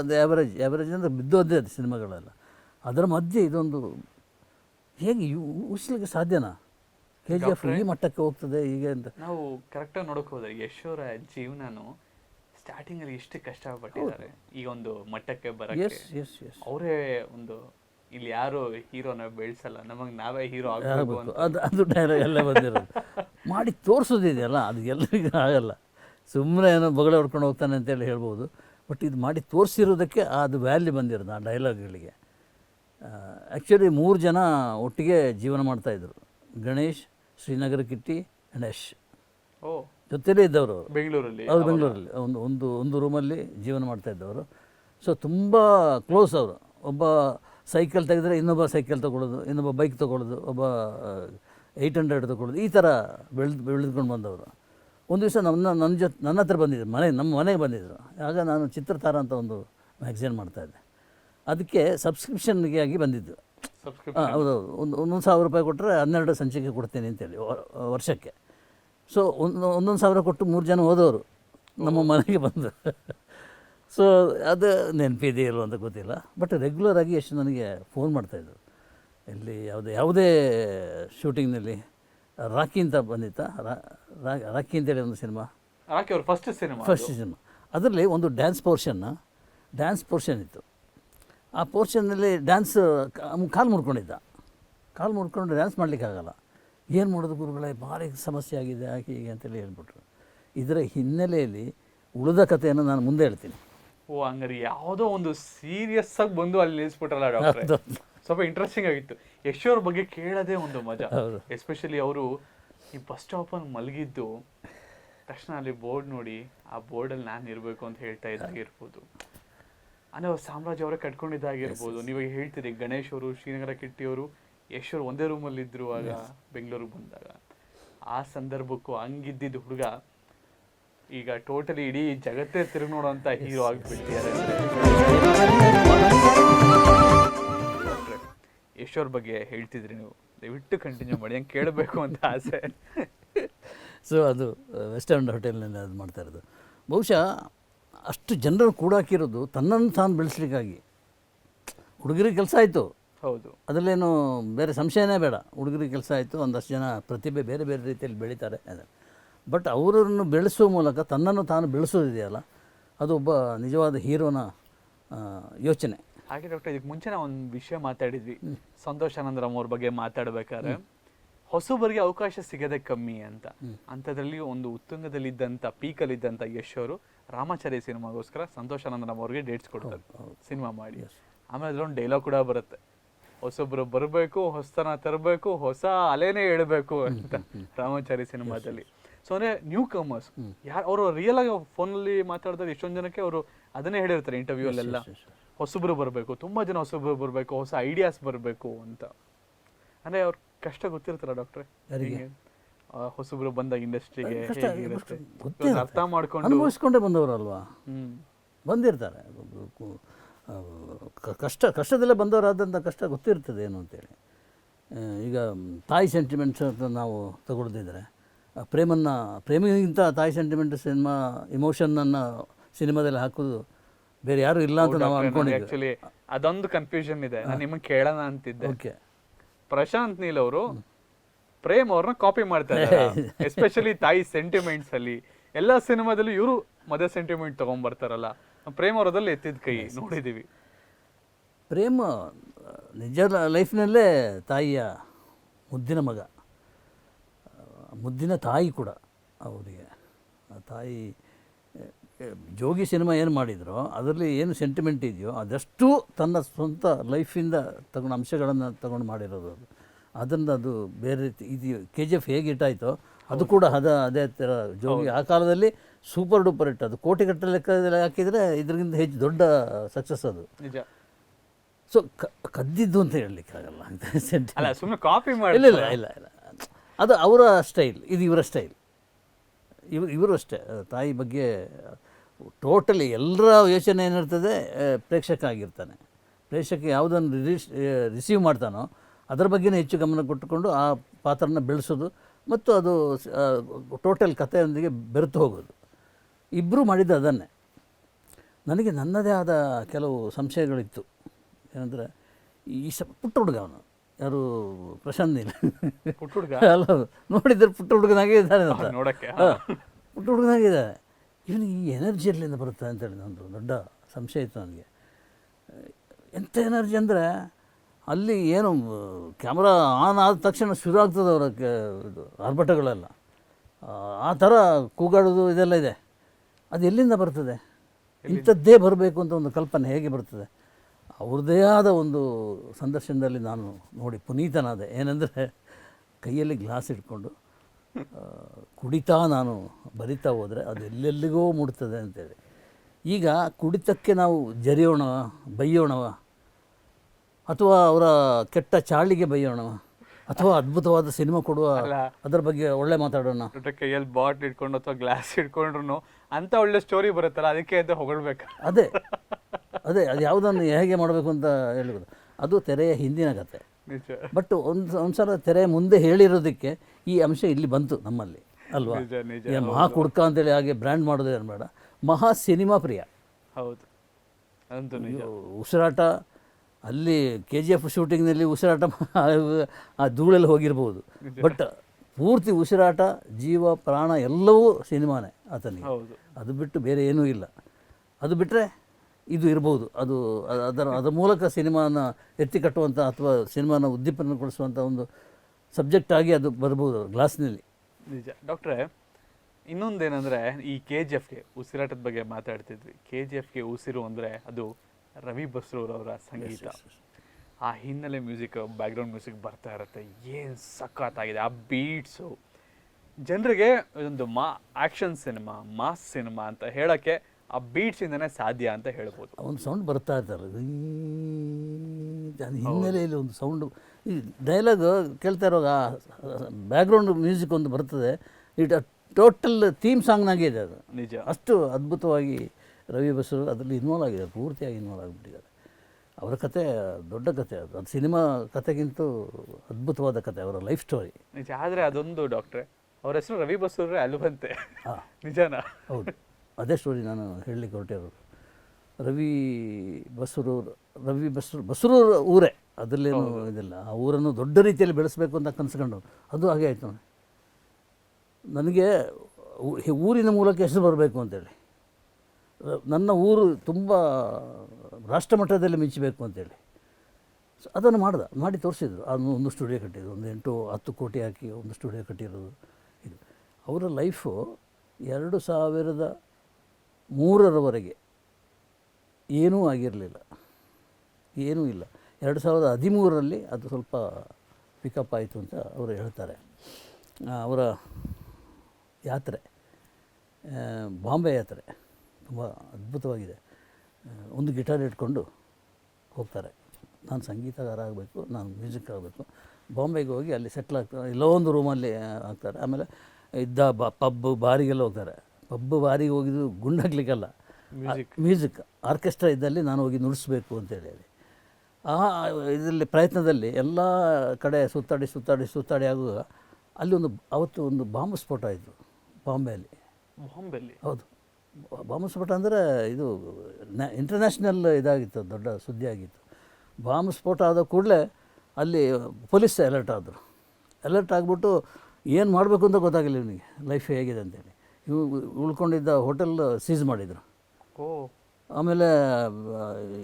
ಅದು ಆ್ಯಾವರೇಜ್ ಆ್ಯಾವ್ರೇಜ್ ಅಂದರೆ ಬಿದ್ದೋದೇ ಅದು ಸಿನಿಮಾಗಳೆಲ್ಲ. ಅದರ ಮಧ್ಯೆ ಇದೊಂದು ಹೇಗೆ ಊಹಿಸ್ಲಿಕ್ಕೆ ಸಾಧ್ಯನಾ? ಕೆ ಜಿ ಎಫ್ ಈ ಮಟ್ಟಕ್ಕೆ ಹೋಗ್ತದೆ ಹೀಗೆ ಅಂತ. ನಾವು ಕರೆಕ್ಟಾಗಿ ನೋಡೋಕೆ ಹೋದ್ರೆ ಯಶೋರ ಅವರ ಜೀವನನು ಸ್ಟಾರ್ಟಿಂಗ್ ಅಲ್ಲಿ ಎಷ್ಟು ಕಷ್ಟಪಟ್ಟಿದ್ದಾರೆ ಈ ಒಂದು ಮಟ್ಟಕ್ಕೆ ಬರಕ್ಕೆ. ಎಸ್ ಎಸ್ ಎಸ್ ಅವರೇ ಒಂದು ಇಲ್ಲಿ ಯಾರು ಹೀರೋನ ಬೆಳೆಸಲ್ಲ. ನಮಗೆ ನಾವೇ ಹೀರೋ ಆಗ್ಬೇಕು ಅದು ಅದು ಡೈಲಾಗ್ ಎಲ್ಲ ಬಂದಿರೋದು. ಮಾಡಿ ತೋರಿಸೋದಿದೆಯಲ್ಲ ಅದು ಎಲ್ಲರಿಗೂ ಆಗಲ್ಲ. ಸುಮ್ಮನೆ ಏನೋ ಬಗಳ ಹೊಡ್ಕೊಂಡು ಹೋಗ್ತಾನೆ ಅಂತೇಳಿ ಹೇಳ್ಬೋದು. ಬಟ್ ಇದು ಮಾಡಿ ತೋರಿಸಿರೋದಕ್ಕೆ ಅದು ವ್ಯಾಲ್ಯೂ ಬಂದಿರೋದು ಆ ಡೈಲಾಗ್ಗಳಿಗೆ. ಆ್ಯಕ್ಚುಲಿ ಮೂರು ಜನ ಒಟ್ಟಿಗೆ ಜೀವನ ಮಾಡ್ತಾಯಿದ್ರು ಗಣೇಶ್ ಶ್ರೀನಗರ ಕಿಟ್ಟಿ ಆ್ಯಂಡ್ ಯಶ್ ಓ. ಜೊತೆಲೇ ಇದ್ದವರು ಅವರು. ಬೆಂಗಳೂರಲ್ಲಿ ಅವ್ರು ಬೆಂಗಳೂರಲ್ಲಿ. ಒಂದು ಒಂದು ಒಂದು ರೂಮಲ್ಲಿ ಜೀವನ ಮಾಡ್ತಾ ಇದ್ದವರು. ಸೊ ತುಂಬ ಕ್ಲೋಸ್ ಅವರು. ಒಬ್ಬ ಸೈಕಲ್ ತೆಗೆದ್ರೆ ಇನ್ನೊಬ್ಬ ಸೈಕಲ್ ತೊಗೊಳೋದು ಇನ್ನೊಬ್ಬ ಬೈಕ್ ತೊಗೊಳೋದು ಒಬ್ಬ ಏಯ್ಟ್ ಹಂಡ್ರೆಡ್ ತಗೊಳ್ಳೋದು ಈ ಥರ ಬೆಳೆದು ಬೆಳೆದುಕೊಂಡು ಬಂದವರು. ಒಂದು ದಿವಸ ನನ್ನ ನನ್ನ ಜೊತೆ ನನ್ನ ಹತ್ರ ಬಂದಿದ್ದರು ಮನೆ ನಮ್ಮ ಮನೆಗೆ ಬಂದಿದ್ದರು ಆಗ ನಾನು ಚಿತ್ರತಾರ ಅಂತ ಒಂದು ಮ್ಯಾಗ್ಝಿನ್ ಮಾಡ್ತಾಯಿದ್ದೆ ಅದಕ್ಕೆ ಸಬ್ಸ್ಕ್ರಿಪ್ಷನ್ಗೆ ಆಗಿ ಬಂದಿದ್ದು. ಹಾಂ ಹೌದೌದು. ಒಂದು ಒಂದೊಂದು ಸಾವಿರ ರೂಪಾಯಿ ಕೊಟ್ಟರೆ ಹನ್ನೆರಡು ಸಂಚಿಕೆ ಕೊಡ್ತೀನಿ ಅಂತೇಳಿ ವರ್ಷಕ್ಕೆ. ಸೊ ಒಂದು ಒಂದೊಂದು ಸಾವಿರ ಕೊಟ್ಟು ಮೂರು ಜನ ಹೋದವರು ನಮ್ಮ ಮನೆಗೆ ಬಂದು. ಸೊ ಅದು ನೆನಪಿದೆಯಲ್ಲೋ ಅಂತ ಗೊತ್ತಿಲ್ಲ. ಬಟ್ ರೆಗ್ಯುಲರಾಗಿ ಎಷ್ಟು ನನಗೆ ಫೋನ್ ಮಾಡ್ತಾಯಿದ್ರು ಇಲ್ಲಿ ಯಾವುದೇ ಯಾವುದೇ ಶೂಟಿಂಗ್ನಲ್ಲಿ ರಾಕಿ ಅಂತ ಬಂದಿತ್ತ? ರಾಕಿ ಅಂತೇಳಿ ಒಂದು ಸಿನಿಮಾ. ರಾಕಿ ಅವ್ರ ಫಸ್ಟ್ ಸಿನಿಮಾ ಫಸ್ಟ್ ಸಿನಿಮಾ. ಅದರಲ್ಲಿ ಒಂದು ಡ್ಯಾನ್ಸ್ ಪೋರ್ಷನ್ನ ಡ್ಯಾನ್ಸ್ ಪೋರ್ಷನ್ ಇತ್ತು. ಆ ಪೋರ್ಷನ್ನಲ್ಲಿ ಡ್ಯಾನ್ಸ್ ಕಾಲು ಮುಡ್ಕೊಂಡಿದ್ದ ಕಾಲು ಮುಡ್ಕೊಂಡು ಡ್ಯಾನ್ಸ್ ಮಾಡಲಿಕ್ಕಾಗಲ್ಲ ಏನು ಮಾಡೋದು ಗುರುಗಳೇ? ಭಾರಿ ಸಮಸ್ಯೆ ಆಗಿದೆ ಹಾಗೆ ಹೀಗೆ ಅಂತೇಳಿ ಹೇಳ್ಬಿಟ್ರು. ಇದರ ಹಿನ್ನೆಲೆಯಲ್ಲಿ ಉಳಿದ ಕಥೆಯನ್ನು ನಾನು ಮುಂದೆ ಹೇಳ್ತೀನಿ. ಓ ಹಂಗಾರೆ ಯಾವುದೋ ಒಂದು ಸೀರಿಯಸ್ ಆಗಿ ಬಂದು ಅಲ್ಲಿ ನಿಲ್ಲಿಸ್ಬಿಟ್ರಲ್ಲ ಡಾಕ್ಟ್ರೆ ಸ್ವಲ್ಪ ಇಂಟ್ರೆಸ್ಟಿಂಗ್ ಆಗಿತ್ತು. ಯಶ್ ಅವ್ರ ಬಗ್ಗೆ ಕೇಳೋದೇ ಒಂದು ಮಜಾ. ಎಸ್ಪೆಷಲಿ ಅವರು ಈ ಬಸ್ ಸ್ಟಾಪ್ ಅಲ್ಲಿ ಮಲಗಿದ್ದು ತಕ್ಷಣ ಅಲ್ಲಿ ಬೋರ್ಡ್ ನೋಡಿ ಆ ಬೋರ್ಡಲ್ಲಿ ನಾನು ಇರಬೇಕು ಅಂತ ಹೇಳ್ತಾ ಇದ್ದಾಗಿರ್ಬೋದು ಅಂದ್ರೆ ಅವ್ರ ಸಾಮ್ರಾಜ್ಯ ಅವರೇ ಕಟ್ಕೊಂಡಿದ್ದಾಗಿರ್ಬೋದು ನೀವು ಹೇಳ್ತೀರಿ ಗಣೇಶ್ ಅವರು ಶ್ರೀನಗರ ಕಿಟ್ಟಿ ಅವರು ಯಶ್ ಒಂದೇ ಒಂದೇ ಅಲ್ಲಿ ಇದ್ರು ಆಗ ಬೆಂಗಳೂರಿಗೆ ಬಂದಾಗ. ಆ ಸಂದರ್ಭಕ್ಕೂ ಹಂಗಿದ್ದಿದ್ದ ಹುಡುಗ ಈಗ ಟೋಟಲಿ ಇಡೀ ಜಗತ್ತೇ ತಿರುಗಿ ನೋಡುವಂತ ಹೀರೋ ಆಗಿಬಿಟ್ಟಿದ್ದಾರೆ. ಯಶ್ ಅವ್ರ ಬಗ್ಗೆ ಹೇಳ್ತಿದ್ರಿ ನೀವು. ದಯವಿಟ್ಟು ಕಂಟಿನ್ಯೂ ಮಾಡಿ ಹಂಗೆ ಕೇಳಬೇಕು ಅಂತ ಆಸೆ. ಸೊ ಅದು ವೆಸ್ಟರ್ನ್ ಹೋಟೆಲ್ನಲ್ಲಿ ಅದು ಮಾಡ್ತಾ ಇರೋದು. ಬಹುಶಃ ಅಷ್ಟು ಜನರು ಕೂಡಾಕಿರೋದು ತನ್ನನ್ನು ತಾನು ಬೆಳೆಸ್ಲಿಕ್ಕಾಗಿ. ಹುಡುಗರಿಗೆ ಕೆಲಸ ಆಯಿತು. ಹೌದು. ಅದರಲ್ಲೇನು ಬೇರೆ ಸಂಶಯನೇ ಬೇಡ. ಹುಡುಗರಿಗೆ ಕೆಲಸ ಆಯಿತು ಒಂದಷ್ಟು ಜನ ಪ್ರತಿಭೆ ಬೇರೆ ಬೇರೆ ರೀತಿಯಲ್ಲಿ ಬೆಳೀತಾರೆ. ಬಟ್ ಅವರನ್ನು ಬೆಳೆಸುವ ಮೂಲಕ ತನ್ನನ್ನು ತಾನು ಬೆಳೆಸೋದಿದೆಯಲ್ಲ ಅದು ಒಬ್ಬ ನಿಜವಾದ ಹೀರೋನ ಯೋಚನೆ. ಹಾಗೆ ಡಾಕ್ಟರ್ ಇದಕ್ಕೆ ಮುಂಚೆ ನಾವು ಒಂದು ವಿಷಯ ಮಾತಾಡಿದ್ವಿ. ಸಂತೋಷ್ ಆನಂದರಾಮ್ ಅವ್ರ ಬಗ್ಗೆ ಮಾತಾಡ್ಬೇಕಾದ್ರೆ ಹೊಸಬರಿಗೆ ಅವಕಾಶ ಸಿಗದೆ ಕಮ್ಮಿ ಅಂತ. ಅಂಥದ್ರಲ್ಲಿ ಒಂದು ಉತ್ತುಂಗದಲ್ಲಿದ್ದಂಥ ಪೀಕಲ್ಲಿದ್ದಂಥ ಯಶ್ ಅವರು ರಾಮಾಚಾರ್ಯ ಸಿನಿಮಾಗೋಸ್ಕರ ಸಂತೋಷ್ ಆನಂದರಾಮ್ ಅವ್ರಿಗೆ ಡೇಟ್ಸ್ ಕೊಡ್ತಾರೆ. ಸಿನಿಮಾ ಮಾಡಿ. ಆಮೇಲೆ ಅದರೊಂದು ಡೈಲಾಗ್ ಕೂಡ ಬರುತ್ತೆ. ಹೊಸೊಬ್ರು ಬರಬೇಕು ಹೊಸತನ ತರಬೇಕು ಹೊಸ ಅಲೆನೇ ಹೇಳಬೇಕು ಅಂತ ರಾಮಾಚಾರಿ ಸಿನಿಮಾದಲ್ಲಿ. ಸೊ ಅಂದ್ರೆ ನ್ಯೂ ಕಮರ್ಸ್ ಯಾರು ಅವರು ರಿಯಲ್ ಆಗಿ ಫೋನಲ್ಲಿ ಮಾತಾಡಿದಾಗ ಎಷ್ಟೊಂದು ಜನಕ್ಕೆ ಅವರು ಅದನ್ನೇ ಹೇಳಿರ್ತಾರೆ ಇಂಟರ್ವ್ಯೂ ಅಲ್ಲೆಲ್ಲ. ಹೊಸಬ್ರು ಬರಬೇಕು ತುಂಬಾ ಜನ ಹೊಸಬ್ರು ಬರಬೇಕು ಹೊಸ ಐಡಿಯಾಸ್ ಬರಬೇಕು ಅಂತ. ಅಂದ್ರೆ ಅವ್ರ ಕಷ್ಟ ಗೊತ್ತಿರ್ತಾರ ಡಾಕ್ಟ್ರೆ ಹೊಸಬ್ರು ಬಂದಾಗ ಇಂಡಸ್ಟ್ರಿಗೆ ಅರ್ಥ ಮಾಡ್ಕೊಂಡು ಅನುಭವಿಸ್ಕೊಂಡೇ ಬಂದವರಲ್ವಾ ಹ್ಮ್. ಬಂದಿರ್ತಾರೆ. ಕಷ್ಟ ಕಷ್ಟದಲ್ಲೇ ಬಂದವರಾದಂಥ ಕಷ್ಟ ಗೊತ್ತಿರ್ತದೆ ಏನು ಅಂತೇಳಿ. ಈಗ ತಾಯಿ ಸೆಂಟಿಮೆಂಟ್ಸ್ ಅಂತ ನಾವು ತಗೊಳ್ದಿದ್ರೆ ಪ್ರೇಮನ್ನು ಪ್ರೇಮಿಗಿಂತ ತಾಯಿ ಸೆಂಟಿಮೆಂಟ್ ಸಿನಿಮಾ ಇಮೋಷನನ್ನು ಸಿನಿಮಾದಲ್ಲಿ ಹಾಕೋದು ಬೇರೆ ಯಾರು ಇಲ್ಲ ಅಂತ ನಾವು ಅನ್ಕೊಂಡಿದ್ವಿ ಆಕ್ಚುಲಿ ಅದೊಂದು ಕನ್ಫ್ಯೂಷನ್ ಇದೆ. ನಾನು ನಿಮಗೆ ಕೇಳೋಣ ಅಂತಿದ್ದೆ. ಓಕೆ. ಪ್ರಶಾಂತ್ ನೀಲ್ ಅವರು ಪ್ರೇಮ್ ಅವ್ರನ್ನ ಕಾಪಿ ಮಾಡ್ತಾರೆ ಎಸ್ಪೆಷಲಿ ತಾಯಿ ಸೆಂಟಿಮೆಂಟ್ಸ್ ಅಲ್ಲಿ. ಎಲ್ಲಾ ಸಿನಿಮಾದಲ್ಲೂ ಇವರು ಮದ್ಯ ಸೆಂಟಿಮೆಂಟ್ ತಗೊಂಡ್ಬರ್ತಾರಲ್ಲ ಪ್ರೇಮ್ ಅವರದಲ್ಲಿ ಎತ್ತಿದ ಕೈ ನೋಡಿದೀವಿ. ಪ್ರೇಮ ನಿಜ ಲೈಫ್ನಲ್ಲೇ ತಾಯಿಯ ಮುದ್ದಿನ ಮಗ. ಮುದ್ದಿನ ತಾಯಿ ಕೂಡ ಅವರಿಗೆ. ಆ ತಾಯಿ ಜೋಗಿ ಸಿನಿಮಾ ಏನು ಮಾಡಿದ್ರೋ ಅದರಲ್ಲಿ ಏನು ಸೆಂಟಿಮೆಂಟ್ ಇದೆಯೋ ಅದಷ್ಟು ತನ್ನ ಸ್ವಂತ ಲೈಫಿಂದ ತಗೊಂಡು ಅಂಶಗಳನ್ನು ತಗೊಂಡು ಮಾಡಿರೋದು ಅದು. ಅದರಿಂದ ಅದು ಬೇರೆ ರೀತಿ ಇದು ಕೆ ಜಿ ಎಫ್ ಹೇಗೆ ಇಟ್ಟಾಯಿತೋ ಅದು ಕೂಡ ಅದ ಅದೇ ಥರ ಜೋಗಿ ಆ ಕಾಲದಲ್ಲಿ ಸೂಪರ್ ಡೂಪರ್ ಇಟ್ಟು ಅದು ಕೋಟಿಗಟ್ಟಲೆ ಲೆಕ್ಕದಲ್ಲಿ ಹಾಕಿದರೆ ಇದರಿಂದ ಹೆಚ್ಚು ದೊಡ್ಡ ಸಕ್ಸಸ್ ಅದು. ನಿಜ. ಸೊ ಕದ್ದಿದ್ದು ಅಂತ ಹೇಳಲಿಕ್ಕಾಗಲ್ಲ ಸೆಂಟಿ ಅಲ್ಲ ಸುಮ್ಮನೆ ಕಾಪಿ ಮಾಡಿ ಇಲ್ಲ ಇಲ್ಲ ಇಲ್ಲ ಇಲ್ಲ. ಅದು ಅವರ ಸ್ಟೈಲ್ ಇದು ಇವರ ಸ್ಟೈಲ್ ಇವ್ರು ಇವರು ಅಷ್ಟೇ ತಾಯಿ ಬಗ್ಗೆ ಟೋಟಲಿ ಎಲ್ಲರ ಯೋಚನೆ ಏನಿರ್ತದೆ ಪ್ರೇಕ್ಷಕ ಆಗಿರ್ತಾನೆ. ಪ್ರೇಕ್ಷಕ ಯಾವುದನ್ನು ರಿಲೀಸ್ ರಿಸೀವ್ ಮಾಡ್ತಾನೋ ಅದರ ಬಗ್ಗೆನೇ ಹೆಚ್ಚು ಗಮನ ಕೊಟ್ಟುಕೊಂಡು ಆ ಪಾತ್ರನ ಬೆಳೆಸೋದು ಮತ್ತು ಅದು ಟೋಟಲ್ ಕಥೆಯೊಂದಿಗೆ ಬೆರೆತು ಹೋಗೋದು. ಇಬ್ಬರು ಮಾಡಿದ್ದು ಅದನ್ನೇ. ನನಗೆ ನನ್ನದೇ ಆದ ಕೆಲವು ಸಂಶಯಗಳಿತ್ತು. ಏನಂದರೆ ಈ ಸ ಪುಟ್ಟ ಹುಡುಗ ಅವನು. ಯಾರು ಪ್ರಶಾಂತ್ ನೀಲ್ ಪುಟ್ಟ ಹುಡುಗ? ಅಲ್ಲ ನೋಡಿದ್ರೆ ಪುಟ್ಟ ಹುಡುಗನಾಗೇ ಇದ್ದಾನೆ ಪುಟ್ಟ ಹುಡುಗನಾಗೆ ಇದ್ದಾನೆ. ಇವನಿಗೆ ಈ ಎನರ್ಜಿ ಎಲ್ಲಿಂದ ಬರುತ್ತೆ ಅಂತೇಳಿ ಒಂದು ದೊಡ್ಡ ಸಂಶಯ ಇತ್ತು ನನಗೆ. ಎಂಥ ಎನರ್ಜಿ ಅಂದರೆ ಅಲ್ಲಿ ಏನು ಕ್ಯಾಮ್ರಾ ಆನ್ ಆದ ತಕ್ಷಣ ಶುರು ಆಗ್ತದೆ ಅವರ ಇದು ಆರ್ಭಟಗಳೆಲ್ಲ. ಆ, ಥರ ಕೂಗಾಡೋದು ಇದೆಲ್ಲ ಇದೆ. ಅದು ಎಲ್ಲಿಂದ ಬರ್ತದೆ? ಇಂಥದ್ದೇ ಬರಬೇಕು ಅಂತ ಒಂದು ಕಲ್ಪನೆ ಹೇಗೆ ಬರ್ತದೆ? ಅವ್ರದ್ದೇ ಆದ ಒಂದು ಸಂದರ್ಶನದಲ್ಲಿ ನಾನು ನೋಡಿ ಪುನೀತನಾದೆ. ಏನಂದರೆ ಕೈಯಲ್ಲಿ ಗ್ಲಾಸ್ ಇಟ್ಕೊಂಡು ಕುಡಿತಾ ನಾನು ಬರಿತಾ ಹೋದರೆ ಅದು ಎಲ್ಲೆಲ್ಲಿಗೋ ಮುಡ್ತದೆ ಅಂತೇಳಿ. ಈಗ ಕುಡಿತಕ್ಕೆ ನಾವು ಜರಿಯೋಣ ಬೈಯೋಣವ ಅಥವಾ ಅವರ ಕೆಟ್ಟ ಚಾಳಿಗೆ ಬೈಯೋಣವ ಅಥವಾ ಅದ್ಭುತವಾದ ಸಿನಿಮಾ ಕೊಡುವ. ಅದರ ಬಗ್ಗೆ ಒಳ್ಳೆ ಮಾತಾಡೋಣ. ಕೈಯಲ್ಲಿ ಬಾಟ್ ಇಟ್ಕೊಂಡು ಅಥವಾ ಗ್ಲಾಸ್ ಇಟ್ಕೊಂಡ್ರು ಅಂತ ಒಳ್ಳೆ ಸ್ಟೋರಿ ಬರುತ್ತಲ್ಲ ಅದಕ್ಕೆ ಅಂತ ಹೊಗಳ್ಬೇಕು. ಅದೇ ಅದೇ ಅದು ಯಾವುದನ್ನು ಹೇಗೆ ಮಾಡಬೇಕು ಅಂತ ಹೇಳಿದ್ರು ಅದು ತೆರೆಯ ಹಿಂದಿನ ಕತೆ. ಬಟ್ ಒಂದು ಒಂದ್ಸಲ ತೆರೆ ಮುಂದೆ ಹೇಳಿರೋದಕ್ಕೆ ಈ ಅಂಶ ಇಲ್ಲಿ ಬಂತು ನಮ್ಮಲ್ಲಿ ಅಲ್ವಾ? ಮಹಾ ಕುಡ್ಕ ಅಂತೇಳಿ ಹಾಗೆ ಬ್ರ್ಯಾಂಡ್ ಮಾಡೋದೇ ಬೇಡ. ಮಹಾ ಸಿನಿಮಾ ಪ್ರಿಯ. ಹೌದು. ಉಸಿರಾಟ ಅಲ್ಲಿ ಕೆ ಜಿ ಎಫ್ ಶೂಟಿಂಗ್ನಲ್ಲಿ ಉಸಿರಾಟ ಆ ಧೂಳಲ್ಲಿ ಹೋಗಿರ್ಬೋದು. ಬಟ್ ಪೂರ್ತಿ ಉಸಿರಾಟ ಜೀವ ಪ್ರಾಣ ಎಲ್ಲವೂ ಸಿನಿಮಾನೇ ಆತನಿಗೆ. ಅದು ಬಿಟ್ಟು ಬೇರೆ ಏನೂ ಇಲ್ಲ. ಅದು ಬಿಟ್ಟರೆ ಇದು ಇರ್ಬೋದು. ಅದು ಅದರ ಅದರ ಮೂಲಕ ಸಿನಿಮಾನ ಎತ್ತಿ ಕಟ್ಟುವಂಥ ಅಥವಾ ಸಿನಿಮಾನ ಉದ್ದೀಪನಗೊಳಿಸುವಂಥ ಒಂದು ಸಬ್ಜೆಕ್ಟ್ ಆಗಿ ಅದು ಬರ್ಬೋದು ಗ್ಲಾಸ್ನಲ್ಲಿ. ನಿಜ. ಡಾಕ್ಟ್ರೇ ಇನ್ನೊಂದೇನೆಂದರೆ ಈ ಕೆ ಜಿ ಎಫ್ಗೆ ಉಸಿರಾಟದ ಬಗ್ಗೆ ಮಾತಾಡ್ತಿದ್ವಿ. ಕೆ ಜಿ ಎಫ್ಗೆ ಉಸಿರು ಅಂದರೆ ಅದು ರವಿ ಬಸ್ರೂರವರ ಸಂಗೀತ. ಆ ಹಿನ್ನೆಲೆ ಮ್ಯೂಸಿಕ್ ಬ್ಯಾಕ್ಗ್ರೌಂಡ್ ಮ್ಯೂಸಿಕ್ ಬರ್ತಾ ಇರುತ್ತೆ. ಏನು ಸಖತ್ತಾಗಿದೆ ಆ ಬೀಟ್ಸು. ಜನರಿಗೆ ಒಂದು ಮಾ ಆ್ಯಕ್ಷನ್ ಸಿನಿಮಾ ಮಾಸ್ ಸಿನಿಮಾ ಅಂತ ಹೇಳಕ್ಕೆ ಆ ಬೀಟ್ಸಿಂದನೇ ಸಾಧ್ಯ ಅಂತ ಹೇಳ್ಬೋದು. ಒಂದು ಸೌಂಡ್ ಬರ್ತಾ ಇರ್ತಾರೆ ಅದು ಹಿನ್ನೆಲೆಯಲ್ಲಿ ಒಂದು ಸೌಂಡು ಈ ಡೈಲಾಗ್ ಕೇಳ್ತಾ ಇರುವಾಗ ಬ್ಯಾಕ್ಗ್ರೌಂಡ್ ಮ್ಯೂಸಿಕ್ ಒಂದು ಬರ್ತದೆ. ಇಟ್ ಟೋಟಲ್ ಥೀಮ್ ಸಾಂಗ್ನಾಗೆ ಇದೆ ಅದು. ನಿಜ. ಅಷ್ಟು ಅದ್ಭುತವಾಗಿ ರವಿ ಬಸರು ಅದರಲ್ಲಿ ಇನ್ವಾಲ್ವ್ ಆಗಿದ್ದಾರೆ ಪೂರ್ತಿಯಾಗಿ ಇನ್ವಾಲ್ವ್ ಆಗಿಬಿಟ್ಟಿದ್ದಾರೆ. ಅವರ ಕತೆ ದೊಡ್ಡ ಕತೆ ಅದು. ಅದು ಸಿನಿಮಾ ಕತೆಗಿಂತೂ ಅದ್ಭುತವಾದ ಕತೆ ಅವರ ಲೈಫ್ ಸ್ಟೋರಿ ನಿಜ. ಆದರೆ ಅದೊಂದು ಡಾಕ್ಟ್ರೆ ಅವರ ಹೆಸರು ರವಿ ಬಸೂರ್ರೆ ಅಲ್ವಂತೆ. ಹಾಂ. ನಿಜನಾ? ಹೌದು. ಅದೇ ಸ್ಟೋರಿ ನಾನು ಹೇಳಲಿಕ್ಕೆ ಹೊರಟಿರೋದು. ರವಿ ಬಸರೂರು ರವಿ ಬಸರು ಬಸರೂರು ಊರೇ. ಅದರಲ್ಲೇನು ಇದಿಲ್ಲ. ಆ ಊರನ್ನು ದೊಡ್ಡ ರೀತಿಯಲ್ಲಿ ಬೆಳೆಸಬೇಕು ಅಂತ ಕನಸ್ಕೊಂಡು ಅದು ಹಾಗೆ ಆಯಿತು ನನಗೆ ಊರಿನ ಮೂಲಕ ಹೆಸರು ಬರಬೇಕು ಅಂತೇಳಿ. ನನ್ನ ಊರು ತುಂಬ ರಾಷ್ಟ್ರಮಟ್ಟದಲ್ಲಿ ಮಿಂಚಬೇಕು ಅಂತೇಳಿ. ಸೊ ಅದನ್ನು ಮಾಡ್ದೆ ಮಾಡಿ ತೋರಿಸಿದ್ರು. ಅದನ್ನು ಒಂದು ಸ್ಟುಡಿಯೋ ಕಟ್ಟಿದ್ರು ಒಂದು ಎಂಟು ಹತ್ತು ಕೋಟಿ ಹಾಕಿ ಒಂದು ಸ್ಟುಡಿಯೋ ಕಟ್ಟಿರೋದು. ಇದು. ಅವರ ಲೈಫು ಎರಡು ಸಾವಿರದ ಮೂರರವರೆಗೆ ಏನೂ ಆಗಿರಲಿಲ್ಲ. ಏನೂ ಇಲ್ಲ. ಎರಡು ಸಾವಿರದ ಹದಿಮೂರರಲ್ಲಿ ಅದು ಸ್ವಲ್ಪ ಪಿಕಪ್ ಆಯಿತು ಅಂತ ಅವರು ಹೇಳ್ತಾರೆ. ಅವರ ಯಾತ್ರೆ ಬಾಂಬೆ ಯಾತ್ರೆ ತುಂಬ ಅದ್ಭುತವಾಗಿದೆ. ಒಂದು ಗಿಟಾರ್ ಇಟ್ಕೊಂಡು ಹೋಗ್ತಾರೆ. ನಾನು ಸಂಗೀತಗಾರ ಆಗಬೇಕು, ನಾನು ಮ್ಯೂಸಿಕ್ ಆಗಬೇಕು. ಬಾಂಬೆಗೆ ಹೋಗಿ ಅಲ್ಲಿ ಸೆಟ್ಲ್ ಆಗ್ತಾರೆ. ಎಲ್ಲೋ ಒಂದು ರೂಮಲ್ಲಿ ಆಗ್ತಾರೆ. ಆಮೇಲೆ ಇದ್ದ ಬ ಪಬ್ ಬಾರಿಗೆಲ್ಲ ಹೋಗ್ತಾರೆ. ಪಬ್ ಬಾರಿಗೆ ಹೋಗಿದ್ದು ಗುಂಡಾಗ್ಲಿಕ್ಕಲ್ಲ ಮ್ಯೂಸಿಕ್ ಆರ್ಕೆಸ್ಟ್ರಾ ಇದ್ದಲ್ಲಿ ನಾನು ಹೋಗಿ ನುಡಿಸ್ಬೇಕು ಅಂತೇಳಿ ಹೇಳಿದೆ. ಆ ಇದರಲ್ಲಿ ಪ್ರಯತ್ನದಲ್ಲಿ ಎಲ್ಲ ಕಡೆ ಸುತ್ತಾಡಿ ಸುತ್ತಾಡಿ ಸುತ್ತಾಡಿ ಆಗುವಾಗ ಅಲ್ಲಿ ಒಂದು ಅವತ್ತು ಒಂದು ಬಾಂಬ್ ಸ್ಫೋಟ ಆಯಿತು ಬಾಂಬೆಯಲ್ಲಿ. ಬಾಂಬೆಯಲ್ಲಿ ಹೌದು. ಬಾಂಬ್ ಸ್ಫೋಟ ಅಂದರೆ ಇದು ಇಂಟರ್ನ್ಯಾಷನಲ್ ಇದಾಗಿತ್ತು ದೊಡ್ಡ ಸುದ್ದಿ ಆಗಿತ್ತು. ಬಾಂಬ್ ಸ್ಫೋಟ ಆದ ಕೂಡಲೇ ಅಲ್ಲಿ ಪೊಲೀಸ್ ಅಲರ್ಟ್ ಆದರು. ಅಲರ್ಟ್ ಆಗಿಬಿಟ್ಟು ಏನು ಮಾಡಬೇಕು ಅಂತ ಗೊತ್ತಾಗಿಲ್ಲ ಇವನಿಗೆ ಲೈಫ್ ಹೇಗಿದೆ ಅಂತೇಳಿ. ಇವು ಉಳ್ಕೊಂಡಿದ್ದ ಹೋಟೆಲ್ ಸೀಸ್ ಮಾಡಿದರು. ಓ. ಆಮೇಲೆ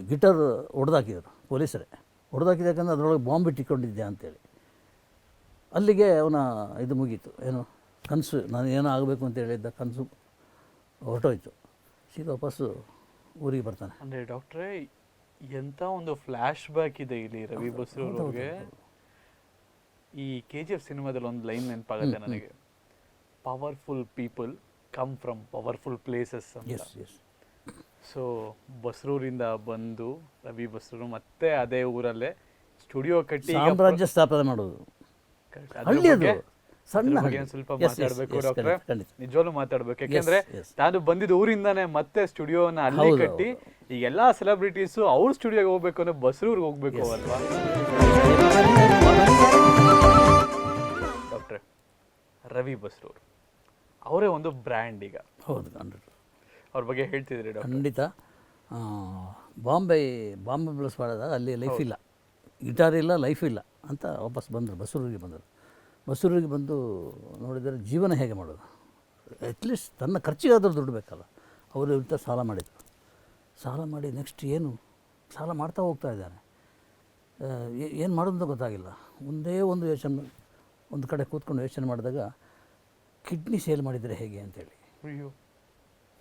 ಗಿಟಾರ್ ಹೊಡೆದಾಕಿದ್ರು ಪೊಲೀಸರೇ. ಹೊಡೆದಾಕಿದ್ದಕ್ಕಂದ್ರೆ ಅದರೊಳಗೆ ಬಾಂಬ್ ಇಟ್ಟಿಕೊಂಡಿದ್ದೆ ಅಂತೇಳಿ. ಅಲ್ಲಿಗೆ ಅವನ ಇದು ಮುಗೀತು. ಏನು ಕನಸು ನಾನು ಏನೋ ಆಗಬೇಕು ಅಂತ ಹೇಳಿದ್ದ ಕನಸು ಹೊರಟೋಯ್ತು. ಸೀದಾ ವಾಪಸ್ಸು ಊರಿಗೆ ಬರ್ತಾನೆ. ಅಂದರೆ ಡಾಕ್ಟ್ರೇ ಎಂಥ ಒಂದು ಫ್ಲ್ಯಾಶ್ ಬ್ಯಾಕ್ ಇದೆ ಇಲ್ಲಿ ರವಿ ಬಸೂರ್ಗೆ ಈ ಕೆ ಜಿ ಎಫ್ ಸಿನಿಮಾದಲ್ಲಿ ಒಂದು ಲೈನ್ ನೆನಪಾಗುತ್ತೆ ನನಗೆ. Powerful people. Come from powerful places ಅಂತ. ಎಸ್ ಎಸ್ ಸೊ ಬಸ್ರೂರಿಂದ ಬಂದು ರವಿ ಬಸ್ರೂರು ಮತ್ತೆ ಅದೇ ಊರಲ್ಲೇ ಸ್ಟುಡಿಯೋ ಕಟ್ಟಿ ಈಗ ಸಾಮ್ರಾಜ್ಯ ಸ್ಥಾಪನೆ ಮಾಡೋದು. Correct. ಅದ್ರ ಹಳ್ಳಿ ಅದು ಬಗ್ಗೆ- ಸಣ್ಣ ಅದ್ರ ಬಗ್ಗೆ ಹಳ್ಳಿ. ಒಂದ್ ಸ್ವಲ್ಪ Yes, yes, ಮಾತಾಡ್ಬೇಕು yes, ಡಾಕ್ಟ್ರೆ? ಖಂಡಿತ, ಖಂಡಿತ. ನಿಜವಾಗ್ಲೂ ಮಾತಾಡ್ಬೇಕು. ಯಾಕೆಂದ್ರೆ yes. ನಾನು ಬಂದಿದ್ದ ಊರಿಂದಾನೆ ಮತ್ತೆ ಸ್ಟುಡಿಯೋನ ಅಲ್ಲಿ ಹೌದು, ಕಟ್ಟಿ ಈ ಎಲ್ಲಾ ಸೆಲೆಬ್ರಿಟೀಸು ಅವ್ರ ಸ್ಟುಡಿಯೋಗೆ ಹೋಗ್ಬೇಕು ಅಂದ್ರೆ ಬಸ್ರೂರ್ಗೆ ಹೋಗ್ಬೇಕು ಅಲ್ವಾ? ಡಾಕ್ಟ್ರೆ ರವಿ ಬಸ್ರೂರ್ ಅವರೇ ಒಂದು ಬ್ರ್ಯಾಂಡ್ ಈಗ. ಹೌದು ಹಂಡ್ರೆಡ್ ಅವ್ರ ಬಗ್ಗೆ ಹೇಳ್ತಿದ್ರಿ ಡಾಕ್ಟರ್? ಖಂಡಿತ. ಬಾಂಬೆ ಬಾಂಬೆ ಬ್ಲಸ್ ಮಾಡಿದಾಗ ಅಲ್ಲಿ ಲೈಫ್ ಇಲ್ಲ. ಗಿಟಾರ್ ಇಲ್ಲ ಲೈಫ್ ಇಲ್ಲ ಅಂತ ವಾಪಸ್ ಬಂದರು ಬಸೂರಿಗೆ ಬಂದರು. ಬಸೂರಿಗೆ ಬಂದು ನೋಡಿದರೆ ಜೀವನ ಹೇಗೆ ಮಾಡೋದು? ಅಟ್ಲೀಸ್ಟ್ ತನ್ನ ಖರ್ಚಿಗಾದರೂ ದುಡ್ಡು ಬೇಕಲ್ಲ. ಅವರು ಇರ್ತಾ ಸಾಲ ಮಾಡಿದರು. ಸಾಲ ಮಾಡಿ ನೆಕ್ಸ್ಟ್ ಏನು? ಸಾಲ ಮಾಡ್ತಾ ಹೋಗ್ತಾ ಇದ್ದಾನೆ ಏನು ಮಾಡೋದು ಅಂತ ಗೊತ್ತಾಗಿಲ್ಲ. ಒಂದೇ ಒಂದು ಯೋಚನೆ ಒಂದು ಕಡೆ ಕೂತ್ಕೊಂಡು ಯೋಚನೆ ಮಾಡಿದಾಗ ಕಿಡ್ನಿ ಸೇಲ್ ಮಾಡಿದರೆ ಹೇಗೆ ಅಂತೇಳಿ. ಅಯ್ಯೋ.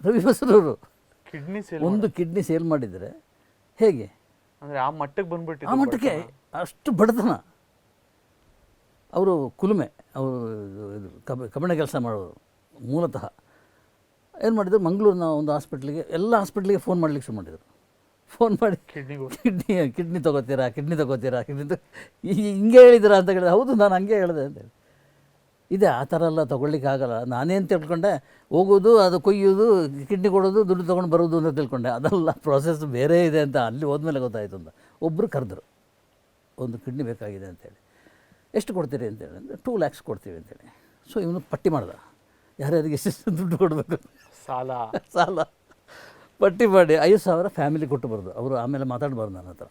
ರವಿ ಬಸರವರು ಕಿಡ್ನಿ ಸೇಲ್ ಒಂದು ಕಿಡ್ನಿ ಸೇಲ್ ಮಾಡಿದರೆ ಹೇಗೆ? ಅಂದರೆ ಆ ಮಟ್ಟಕ್ಕೆ ಆ ಮಟ್ಟಕ್ಕೆ ಅಷ್ಟು ಬಡತನ. ಅವರು ಕುಲುಮೆ ಅವರು ಇದು ಕಬ ಕಬಣ ಕೆಲಸ ಮಾಡೋರು ಮೂಲತಃ. ಏನು ಮಾಡಿದ್ರು? ಮಂಗಳೂರಿನ ಒಂದು ಹಾಸ್ಪಿಟ್ಲಿಗೆ ಎಲ್ಲ ಹಾಸ್ಪಿಟ್ಲಿಗೆ ಫೋನ್ ಮಾಡ್ಲಿಕ್ಕೆ ಶುರು ಮಾಡಿದರು. ಫೋನ್ ಮಾಡಿ ಕಿಡ್ನಿಗೂ ಕಿಡ್ನಿ ಕಿಡ್ನಿ ತೊಗೋತೀರಾ ಕಿಡ್ನಿ ತೊಗೋತೀರಾ ಕಿಡ್ನಿ ತೊ ಹಿಂಗೆ ಹೇಳಿದಿರಾ ಅಂತ ಹೇಳಿದೆ ಹೌದು ನಾನು ಹಂಗೆ ಹೇಳಿದೆ ಅಂತೇಳಿ ಇದೆ ಆ ಥರ ಎಲ್ಲ ತೊಗೊಳ್ಲಿಕ್ಕೆ ಆಗಲ್ಲ. ನಾನೇನು ತಿಳ್ಕೊಂಡೆ ಹೋಗೋದು ಅದು ಕೊಯ್ಯೋದು ಕಿಡ್ನಿ ಕೊಡೋದು ದುಡ್ಡು ತೊಗೊಂಡು ಬರೋದು ಅಂತ ತಿಳ್ಕೊಂಡೆ. ಅದೆಲ್ಲ ಪ್ರೋಸೆಸ್ ಬೇರೆ ಇದೆ ಅಂತ ಅಲ್ಲಿ ಹೋದ್ಮೇಲೆ ಗೊತ್ತಾಯಿತು ಅಂತ. ಒಬ್ಬರು ಕರೆದ್ರು. ಒಂದು ಕಿಡ್ನಿ ಬೇಕಾಗಿದೆ ಅಂತೇಳಿ ಎಷ್ಟು ಕೊಡ್ತೀರಿ ಅಂತೇಳಿ ಅಂದರೆ ಟೂ ಲ್ಯಾಕ್ಸ್ ಕೊಡ್ತೀವಿ ಅಂತೇಳಿ ಸೊ ಇವನು ಪಟ್ಟಿ ಮಾಡ್ದ. ಯಾರ್ಯಾರಿಗೆ ಎಷ್ಟೆಷ್ಟು ದುಡ್ಡು ಕೊಡಬೇಕು? ಸಾಲ. ಸಾಲ. ಪಟ್ಟಿ ಮಾಡಿ ಐದು ಸಾವಿರ ಫ್ಯಾಮಿಲಿ ಕೊಟ್ಟು ಬರೋದು. ಅವರು ಆಮೇಲೆ ಮಾತಾಡಬಾರ್ದು ನನ್ನ ಹತ್ರ.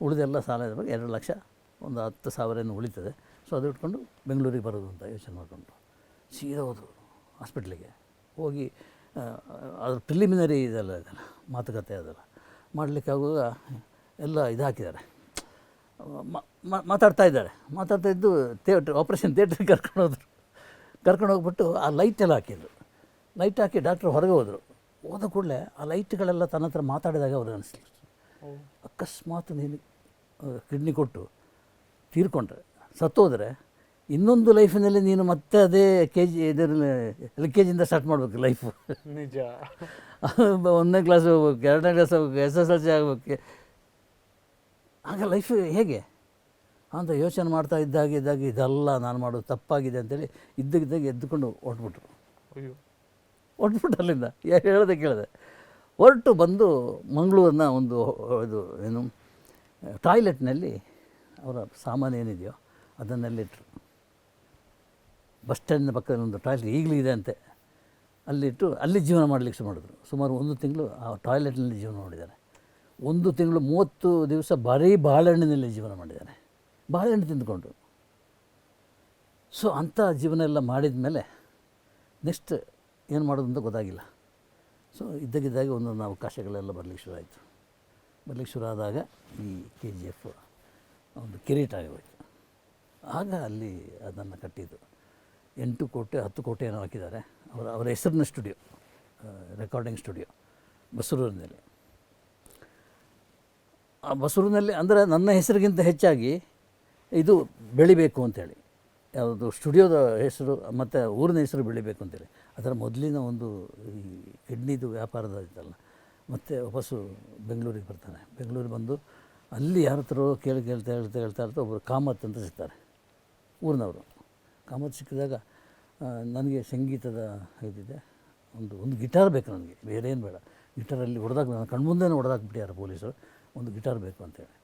ಉಳಿದೆಲ್ಲ ಸಾಲ ಇದ್ದಾಗ ಎರಡು ಲಕ್ಷ ಒಂದು ಹತ್ತು ಸಾವಿರ ಏನು ಉಳಿತದೆ. ಸೊ ಅದು ಇಟ್ಕೊಂಡು ಬೆಂಗಳೂರಿಗೆ ಬರೋದು ಅಂತ ಯೋಚನೆ ಮಾಡಿಕೊಂಡು ಸೀದಾ ಹೋದರು ಹಾಸ್ಪಿಟ್ಲಿಗೆ. ಹೋಗಿ ಅದ್ರ ಪ್ರಿಲಿಮಿನರಿ ಇದೆಲ್ಲ ಇದೆಲ್ಲ ಮಾತುಕತೆ ಅದೆಲ್ಲ. ಮಾಡಲಿಕ್ಕೆ ಆಗುವಾಗ ಎಲ್ಲ ಇದು ಹಾಕಿದ್ದಾರೆ. ಮಾತಾಡ್ತಾ ಇದ್ದಾರೆ. ಮಾತಾಡ್ತಾ ಇದ್ದು ಥಿಯೇಟ್ರ್ ಆಪ್ರೇಷನ್ ಥಿಯೇಟ್ರಿಗೆ ಕರ್ಕೊಂಡು ಹೋದ್ರು. ಕರ್ಕೊಂಡು ಹೋಗ್ಬಿಟ್ಟು ಆ ಲೈಟ್ ಎಲ್ಲ ಹಾಕಿದ್ರು. ಲೈಟ್ ಹಾಕಿ ಡಾಕ್ಟ್ರ್ ಹೊರಗೆ ಹೋದರು. ಹೋದ ಕೂಡಲೇ ಆ ಲೈಟ್ಗಳೆಲ್ಲ ತನ್ನ ಹತ್ರ ಮಾತಾಡಿದಾಗ ಅವ್ರಿಗೆ ಅನಿಸ್ಲಿ ಅಕಸ್ಮಾತ್ ನೀನು ಕಿಡ್ನಿ ಕೊಟ್ಟು ತೀರ್ಕೊಂಡ್ರೆ. ಸತ್ತೋದ್ರೆ ಇನ್ನೊಂದು ಲೈಫಿನಲ್ಲಿ ನೀನು ಮತ್ತೆ ಅದೇ ಕೆ ಜಿ ಇದರಲ್ಲಿ ಎಲ್ ಕೆ ಜಿಯಿಂದ ಸ್ಟಾರ್ಟ್ ಮಾಡಬೇಕು ಲೈಫು ನಿಜ. ಒಂದನೇ ಕ್ಲಾಸ್ ಹೋಗ್ಬೇಕು ಎರಡನೇ ಕ್ಲಾಸ್ ಹೋಗ್ಬೇಕು ಎಸ್ ಎಸ್ ಎಲ್ ಸಿ ಆಗಬೇಕು. ಆಗ ಲೈಫ್ ಹೇಗೆ? ಅಂತ ಯೋಚನೆ ಮಾಡ್ತಾ ಇದ್ದಾಗ ಇದ್ದಾಗ ಇದೆಲ್ಲ ನಾನು ಮಾಡೋದು ತಪ್ಪಾಗಿದೆ ಅಂತೇಳಿ ಇದ್ದಕ್ಕಿದ್ದಾಗ ಎದ್ದುಕೊಂಡು ಹೊಟ್ಬಿಟ್ರು ಅಯ್ಯೋ. ಹೊಟ್ಬಿಟ್ರು ಅಲ್ಲಿಂದ. ಹೇಳ್ದೆ ಕೇಳಿದೆ. ಹೊರಟು ಬಂದು ಮಂಗಳೂರಿನ ಒಂದು ಇದು ಏನು ಟಾಯ್ಲೆಟ್ನಲ್ಲಿ ಅವರ ಸಾಮಾನು ಏನಿದೆಯೋ ಅದನ್ನೆಲ್ಲಿಟ್ಟರು. ಬಸ್ ಸ್ಟ್ಯಾಂಡಿನ ಪಕ್ಕದಲ್ಲಿ ಒಂದು ಟಾಯ್ಲೆಟ್ ಈಗಲೂ ಇದೆ ಅಂತೆ. ಅಲ್ಲಿಟ್ಟು ಅಲ್ಲಿ ಜೀವನ ಮಾಡಲಿಕ್ಕೆ ಶುರು ಮಾಡಿದ್ರು. ಸುಮಾರು ಒಂದು ತಿಂಗಳು ಆ ಟಾಯ್ಲೆಟ್ನಲ್ಲಿ ಜೀವನ ಮಾಡಿದ್ದಾರೆ. ಒಂದು ತಿಂಗಳು ಮೂವತ್ತು ದಿವಸ ಬರೀ ಬಾಳೆಹಣ್ಣಿನಲ್ಲಿ ಜೀವನ ಮಾಡಿದ್ದಾರೆ. ಬಾಳೆಹಣ್ಣು ತಿಂದುಕೊಂಡು. ಸೊ ಅಂಥ ಜೀವನ ಎಲ್ಲ ಮಾಡಿದ ಮೇಲೆ ನೆಕ್ಸ್ಟ್ ಏನು ಮಾಡೋದು ಅಂತ ಗೊತ್ತಾಗಿಲ್ಲ. ಸೊ ಇದ್ದಕ್ಕಿದ್ದಾಗ ಒಂದೊಂದು ಅವಕಾಶಗಳೆಲ್ಲ ಬರಲಿಕ್ಕೆ ಶುರು ಆಯಿತು. ಬರಲಿಕ್ಕೆ ಶುರು ಆದಾಗ ಈ ಕೆ ಜಿ ಎಫ್ ಒಂದು ಕಿರೀಟ ಆಗೋಯ್ತು ಆಗ ಅಲ್ಲಿ ಅದನ್ನು ಕಟ್ಟಿದ್ದು. ಎಂಟು ಕೋಟೆ, ಹತ್ತು ಕೋಟೆ ಏನೋ ಹಾಕಿದ್ದಾರೆ. ಅವರ ಅವರ ಹೆಸರಿನ ಸ್ಟುಡಿಯೋ ರೆಕಾರ್ಡಿಂಗ್ ಸ್ಟುಡಿಯೋ ಬಸರೂರಿನಲ್ಲಿ ಆ ಬಸರೂರಿನಲ್ಲಿ ಅಂದರೆ ನನ್ನ ಹೆಸರಿಗಿಂತ ಹೆಚ್ಚಾಗಿ ಇದು ಬೆಳಿಬೇಕು ಅಂತೇಳಿ. ಯಾವುದು ಸ್ಟುಡಿಯೋದ ಹೆಸರು, ಮತ್ತು ಊರಿನ ಹೆಸರು ಬೆಳಿಬೇಕು ಅಂತೇಳಿ. ಅದರ ಮೊದಲಿನ ಒಂದು ಈ ಕಿಡ್ನಿದು ವ್ಯಾಪಾರದ ಇತ್ತಲ್ಲ, ಮತ್ತು ವಾಪಸ್ಸು ಬೆಂಗಳೂರಿಗೆ ಬರ್ತಾನೆ ಬೆಂಗಳೂರಿಗೆ ಬಂದು ಅಲ್ಲಿ ಯಾರ ಹತ್ರ ಕೇಳಿ ಕೇಳ್ತಾ, ಹೇಳ್ತಾ ಹೇಳ್ತಾ ಇರ್ತಾ ಒಬ್ಬರು ಕಾಮತ್ ಅಂತ ಸಿಗ್ತಾರೆ. ಊರಿನವರು. ಕಾಮತ್ ಸಿಕ್ಕಿದಾಗ ನನಗೆ ಸಂಗೀತದ ಇದಿದೆ. ಒಂದು ಒಂದು ಗಿಟಾರ್ ಬೇಕು ನನಗೆ. ಬೇರೆ ಏನು ಬೇಡ. ಗಿಟಾರಲ್ಲಿ ಹೊಡೆದಾಗ ನಾನು ಕಣ್ಮುಂದೆ ಹೊಡೆದಾಕ್ಬಿಟ್ಟಿದ್ದಾರೆ ಪೊಲೀಸರು. ಒಂದು ಗಿಟಾರ್ ಬೇಕು ಅಂತೇಳಿ.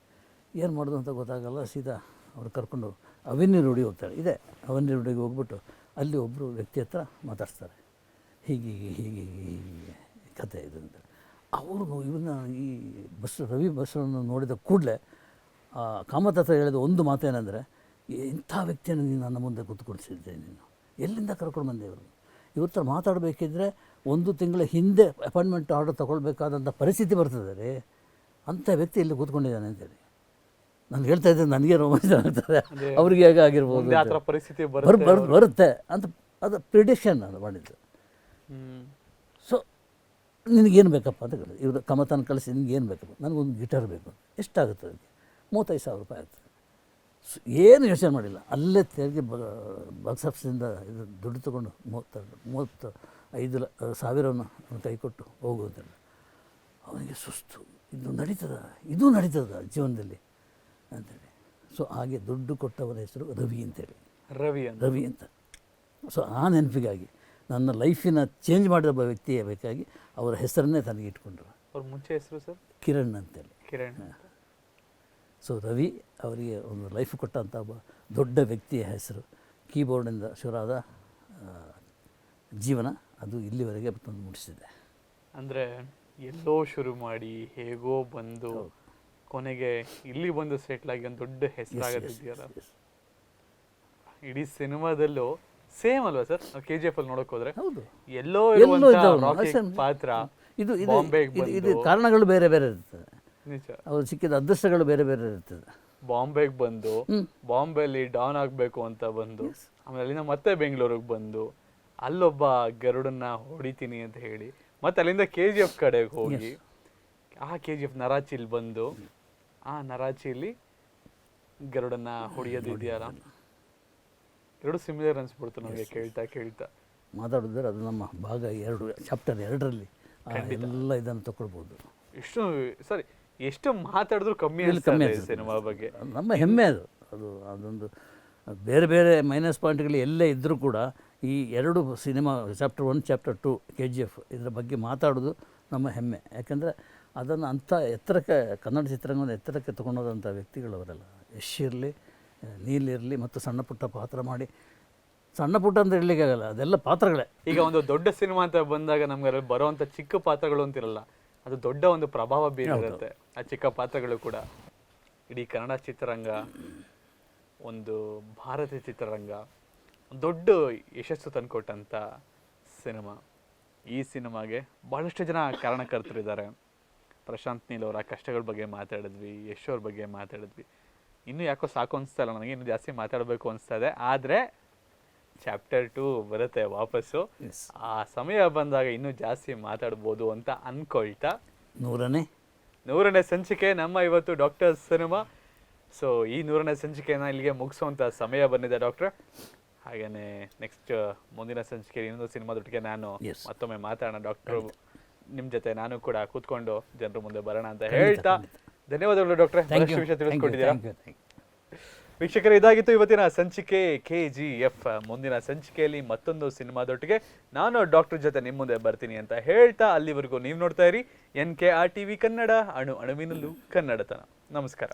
ಏನು ಮಾಡೋದು ಅಂತ ಗೊತ್ತಾಗಲ್ಲ, ಸೀದಾ ಅವ್ರು ಕರ್ಕೊಂಡು ಅವೆನ್ಯೂ ರೂಢಿ ಹೋಗ್ತಾರೆ. ಇದೆ, ಅವೆನ್ಯೂ ರೂಢಿಗೆ ಹೋಗ್ಬಿಟ್ಟು ಅಲ್ಲಿ ಒಬ್ಬರು ವ್ಯಕ್ತಿ ಹತ್ರ ಮಾತಾಡ್ಸ್ತಾರೆ. ಹೀಗೆ ಹೀಗೆ ಹೀಗೆ ಕತೆ ಇದು ಅಂತ. ಅವರು ಇವನ್ನ ಈ ಬಸ್, ರವಿ ಬಸ್ಸನ್ನು ನೋಡಿದ ಕೂಡಲೇ ಕಾಮತ್ ಹತ್ರ ಹೇಳಿದ ಒಂದು ಮಾತೇನೆಂದರೆ ಇಂಥ ವ್ಯಕ್ತಿಯನ್ನು ನೀನು ನನ್ನ ಮುಂದೆ ಕೂತ್ಕೊಳಿಸಿದ್ದೆ ನೀನು. ಎಲ್ಲಿಂದ ಕರ್ಕೊಂಡು ಬಂದೆ ಇವರು ಇವತ್ತು ಮಾತಾಡಬೇಕಿದ್ರೆ ಒಂದು ತಿಂಗಳ ಹಿಂದೆ ಅಪಾಯಿಂಟ್ಮೆಂಟ್ ಆರ್ಡರ್ ತೊಗೊಳ್ಬೇಕಾದಂಥ ಪರಿಸ್ಥಿತಿ ಬರ್ತದೆ. ರೀ ಅಂಥ ವ್ಯಕ್ತಿ ಇಲ್ಲಿ ಕೂತ್ಕೊಂಡಿದ್ದಾನೆ ಅಂತೇಳಿ ನಾನು ಹೇಳ್ತಾ ಇದ್ದೆ ನನಗೆ ರೋಮಾಂಚನ ಆಗ್ತದೆ. ಅವ್ರಿಗೆ ಹೇಗೆ ಆಗಿರ್ಬೋದು ಪರಿಸ್ಥಿತಿ ಬರ್ ಬರುತ್ತೆ ಬರ್ ಬರುತ್ತೆ. ಅಂತ ಅದು ಪ್ರಿಡಿಕ್ಷನ್ ನಾನು ಮಾಡಿದ್ದು. ಸೊ ನಿನಗೇನು ಬೇಕಪ್ಪ ಅಂತ ಕೇಳಿದೆ. ಇವರು ಕಮತನ ಕಳಿಸಿ ನಿನಗೇನು ಏನು ಬೇಕಪ್ಪ? ನನಗೊಂದು ಗಿಟಾರ್ ಬೇಕು ಎಷ್ಟಾಗುತ್ತೆ ಅದಕ್ಕೆ? ಮೂವತ್ತೈದು ಸಾವಿರ ರೂಪಾಯಿ ಆಗ್ತದೆ ಏನು ಯೋಚನೆ ಮಾಡಿಲ್ಲ. ಅಲ್ಲೇ ತೆರಿಗೆ ಬಾಕ್ಸ್ ಆಫೀಸಿಂದ ಇದು ದುಡ್ಡು ತಗೊಂಡು ಮೂವತ್ತ ಮೂವತ್ತು ಐದು ಲ ಸಾವಿರವನ್ನು ಅವನು ಕೈ ಕೊಟ್ಟು ಹೋಗು ಅವನಿಗೆ ಸುಸ್ತು. ಇದು ನಡೀತದ? ಇದು ನಡೀತದ ಜೀವನದಲ್ಲಿ? ಅಂತೇಳಿ. ಸೊ ಹಾಗೆ ದುಡ್ಡು ಕೊಟ್ಟವನ ಹೆಸರು ರವಿ ಅಂತೇಳಿ. ರವಿ ರವಿ ಅಂತ. ಸೊ ಆ ನೆನಪಿಗಾಗಿ ನನ್ನ ಲೈಫಿನ ಚೇಂಜ್ ಮಾಡಿದ ಒಬ್ಬ ವ್ಯಕ್ತಿಯ ಬೇಕಾಗಿ ಅವರ ಹೆಸರನ್ನೇ ತನಗೆ ಇಟ್ಕೊಂಡ್ರು. ಅವ್ರ ಮುಂಚೆ ಹೆಸರು ಸರ್? ಕಿರಣ್ ಅಂತೇಳಿ. ಕಿರಣ್ ಸೊ ರವಿ ಅವರಿಗೆ ಒಂದು ಲೈಫ್ ಕೊಟ್ಟಂಥ ಒಬ್ಬ ದೊಡ್ಡ ವ್ಯಕ್ತಿಯ ಹೆಸರು. ಕೀಬೋರ್ಡಿಂದ ಶುರುವಾದ ಆ, ಜೀವನ ಅದು ಇಲ್ಲಿವರೆಗೆ ತಂದು ಮುಟ್ಟಿಸಿದೆ ಅಂದ್ರೆ ಎಲ್ಲೋ ಶುರು ಮಾಡಿ ಹೇಗೋ ಬಂದು ಕೊನೆಗೆ ಇಲ್ಲಿ ಬಂದು ಸೆಟ್ಲ್ ಆಗಿ ಒಂದು ದೊಡ್ಡ ಹೆಸರಾಗದಿದೆಯಲ್ಲ ಇಡೀ ಸಿನಿಮಾದಲ್ಲೂ ಸೇಮ್ ಅಲ್ವಾ ಸರ್? ಕೆ ಜಿ ಎಫ್ ಅಲ್ಲಿ ನೋಡಕ್ ಹೋದ್ರೆ ಹೌದು. ಎಲ್ಲೋ. ಪಾತ್ರ ಇದು ಇದು ಕಾರಣಗಳು ಬೇರೆ ಬೇರೆ ಇರ್ತದೆ ಅವ್ರು ಸಿಕ್ಕಿದ ಅದೃಷ್ಟಗಳು ಬೇರೆ ಬೇರೆ ಇರ್ತದೆ. ಬಾಂಬೆಗೆ ಬಂದು ಬಾಂಬೆಯಲ್ಲಿ ಬಾಂಬೆಲಿ ಡಾನ್ ಆಗಬೇಕು ಅಂತ ಬಂದು ಆಮೇಲೆ ಅಲ್ಲಿಂದ ಮತ್ತೆ ಬೆಂಗಳೂರಿಗೆ ಬಂದು ಅಲ್ಲೊಬ್ಬ ಗರುಡನ್ನ ಹೊಡಿತೀನಿ ಅಂತ ಹೇಳಿ ಮತ್ತೆ ಅಲ್ಲಿಂದ ಕೆ ಜಿ ಎಫ್ ಕಡೆಗೆ ಹೋಗಿ ಆ ಕೆ ಜಿ ಎಫ್ ನರಾಚಿಲ್ ಬಂದು ಆ ನರಾಚಿಲಿ ಗರುಡನ್ನ ಹೊಡಿಯೋದು ಇದೆಯಲ್ಲ ಎರಡು ಸಿಮಿಲರ್ ಅನ್ಸ್ಬಿಡ್ತು ನನಗೆ ಕೇಳ್ತಾ ಕೇಳ್ತಾ. ಮಾತಾಡಿದ್ರೆ ಅದು ನಮ್ಮ ಭಾಗ ಎರಡು ಚಾಪ್ಟರ್ ಎರಡರಲ್ಲಿ ಎಲ್ಲ ಇದನ್ನು ತಗೊಳ್ಬೋದು ಇಷ್ಟು ಸರಿ ಎಷ್ಟು ಮಾತಾಡಿದ್ರು ಕಮ್ಮಿ ಕಮ್ಮಿ ಸಿನಿಮಾ ಬಗ್ಗೆ. ನಮ್ಮ ಹೆಮ್ಮೆ ಅದು. ಅದು ಅದೊಂದು ಬೇರೆ ಬೇರೆ ಮೈನಸ್ ಪಾಯಿಂಟ್ಗಳು ಎಲ್ಲೇ ಇದ್ದರೂ ಕೂಡ ಈ ಎರಡು cinema chapter one chapter two K G F ಇದರ ಬಗ್ಗೆ ಮಾತಾಡೋದು ನಮ್ಮ ಹೆಮ್ಮೆ. ಯಾಕಂದರೆ ಅದನ್ನು ಅಂಥ ಎತ್ತರಕ್ಕೆ ಕನ್ನಡ ಚಿತ್ರರಂಗವನ್ನು ಎತ್ತರಕ್ಕೆ ತೊಗೊಂಡೋದಂಥ ವ್ಯಕ್ತಿಗಳು ಅವರೆಲ್ಲ. ಯಶ್ ಇರಲಿ ನೀಲ್ ಇರಲಿ ಮತ್ತು ಸಣ್ಣ ಪುಟ್ಟ ಪಾತ್ರ ಮಾಡಿ. ಸಣ್ಣ ಪುಟ್ಟ ಅಂತ ಹೇಳಲಿಕ್ಕಾಗಲ್ಲ ಅದೆಲ್ಲ ಪಾತ್ರಗಳೇ. ಈಗ ಒಂದು ದೊಡ್ಡ ಸಿನಿಮಾ ಅಂತ ಬಂದಾಗ ನಮ್ಗೆ ಬರುವಂಥ ಚಿಕ್ಕ ಪಾತ್ರಗಳು ಅಂತಿರಲ್ಲ. ಅದು ದೊಡ್ಡ ಒಂದು ಪ್ರಭಾವ ಬೀರಿರುತ್ತೆ. ಆ ಚಿಕ್ಕ ಪಾತ್ರಗಳು ಕೂಡ. ಇಡೀ ಕನ್ನಡ ಚಿತ್ರರಂಗ ಒಂದು ಭಾರತೀಯ ಚಿತ್ರರಂಗ ದೊಡ್ಡ ಯಶಸ್ಸು ತಂದುಕೊಟ್ಟಂಥ ಸಿನಿಮಾ. ಈ ಸಿನಿಮಾಗೆ ಬಹಳಷ್ಟು ಜನ ಕಾರಣಕರ್ತರಿದ್ದಾರೆ ಪ್ರಶಾಂತ್ ನೀಲ್ ಅವರ ಕಷ್ಟಗಳ ಬಗ್ಗೆ ಮಾತಾಡಿದ್ವಿ ಯಶ್ ಅವ್ರ ಬಗ್ಗೆ ಮಾತಾಡಿದ್ವಿ. ಇನ್ನೂ ಯಾಕೋ ಸಾಕು ಅನಿಸ್ತಾ ಇಲ್ಲ ನನಗೆ ಇನ್ನೂ ಜಾಸ್ತಿ ಮಾತಾಡಬೇಕು ಅನಿಸ್ತಾ ಇದೆ. ಆದರೆ ಚಾಪ್ಟರ್ ಟು ಬರುತ್ತೆ ವಾಪಸ್ಸು. ಆ ಸಮಯ ಬಂದಾಗ ಇನ್ನೂ ಜಾಸ್ತಿ ಮಾತಾಡ್ಬೋದು ಅಂತ ಅನ್ಕೊಳ್ತಾ. ನೂರನೇ. ನೂರನೇ ಸಂಚಿಕೆ ನಮ್ಮ ಇವತ್ತು ಡಾಕ್ಟರ್ ಸಿನಿಮಾ ಸೊ ಈ ನೂರನೇ ಸಂಚಿಕೆನ ಇಲ್ಲಿಗೆ ಮುಗಿಸುವಂಥ ಸಮಯ ಬಂದಿದೆ ಡಾಕ್ಟರ್ ಹಾಗೇನೆ ನೆಕ್ಸ್ಟ್ ಮುಂದಿನ ಸಂಚಿಕೆ ಇನ್ನೊಂದು ಸಿನಿಮಾದೊಟ್ಟಿಗೆ ನಾನು ಮತ್ತೊಮ್ಮೆ ಮಾತಾಡೋಣ ಡಾಕ್ಟರ್ ನಿಮ್ಮ ಜೊತೆ ನಾನು ಕೂಡ ಕೂತ್ಕೊಂಡು ಜನರ ಮುಂದೆ ಬರೋಣ ಅಂತ ಹೇಳ್ತಾ. ಧನ್ಯವಾದಗಳು ಡಾಕ್ಟ್ರೆ ವಿಷಯ ತಿಳಿಸ್ಕೊಟ್ಟಿದ್ದೀರಾ. ವೀಕ್ಷಕರೇ, ಇದಾಗಿತ್ತು ಇವತ್ತಿನ ಸಂಚಿಕೆ ಕೆ ಜಿ ಎಫ್ ಮುಂದಿನ ಸಂಚಿಕೆಯಲ್ಲಿ ಮತ್ತೊಂದು ಸಿನಿಮಾದೊಟ್ಟಿಗೆ ನಾನು ಡಾಕ್ಟರ್ ಜೊತೆ ನಿಮ್ಮ ಮುಂದೆ ಬರ್ತೀನಿ ಅಂತ ಹೇಳ್ತಾ ಅಲ್ಲಿವರೆಗೂ ನೀವು ನೋಡ್ತಾ ಇರಿ N K R T V Kannada, ಅಣು ಅಣುವಿನಲ್ಲೂ ಕನ್ನಡತನ. ನಮಸ್ಕಾರ.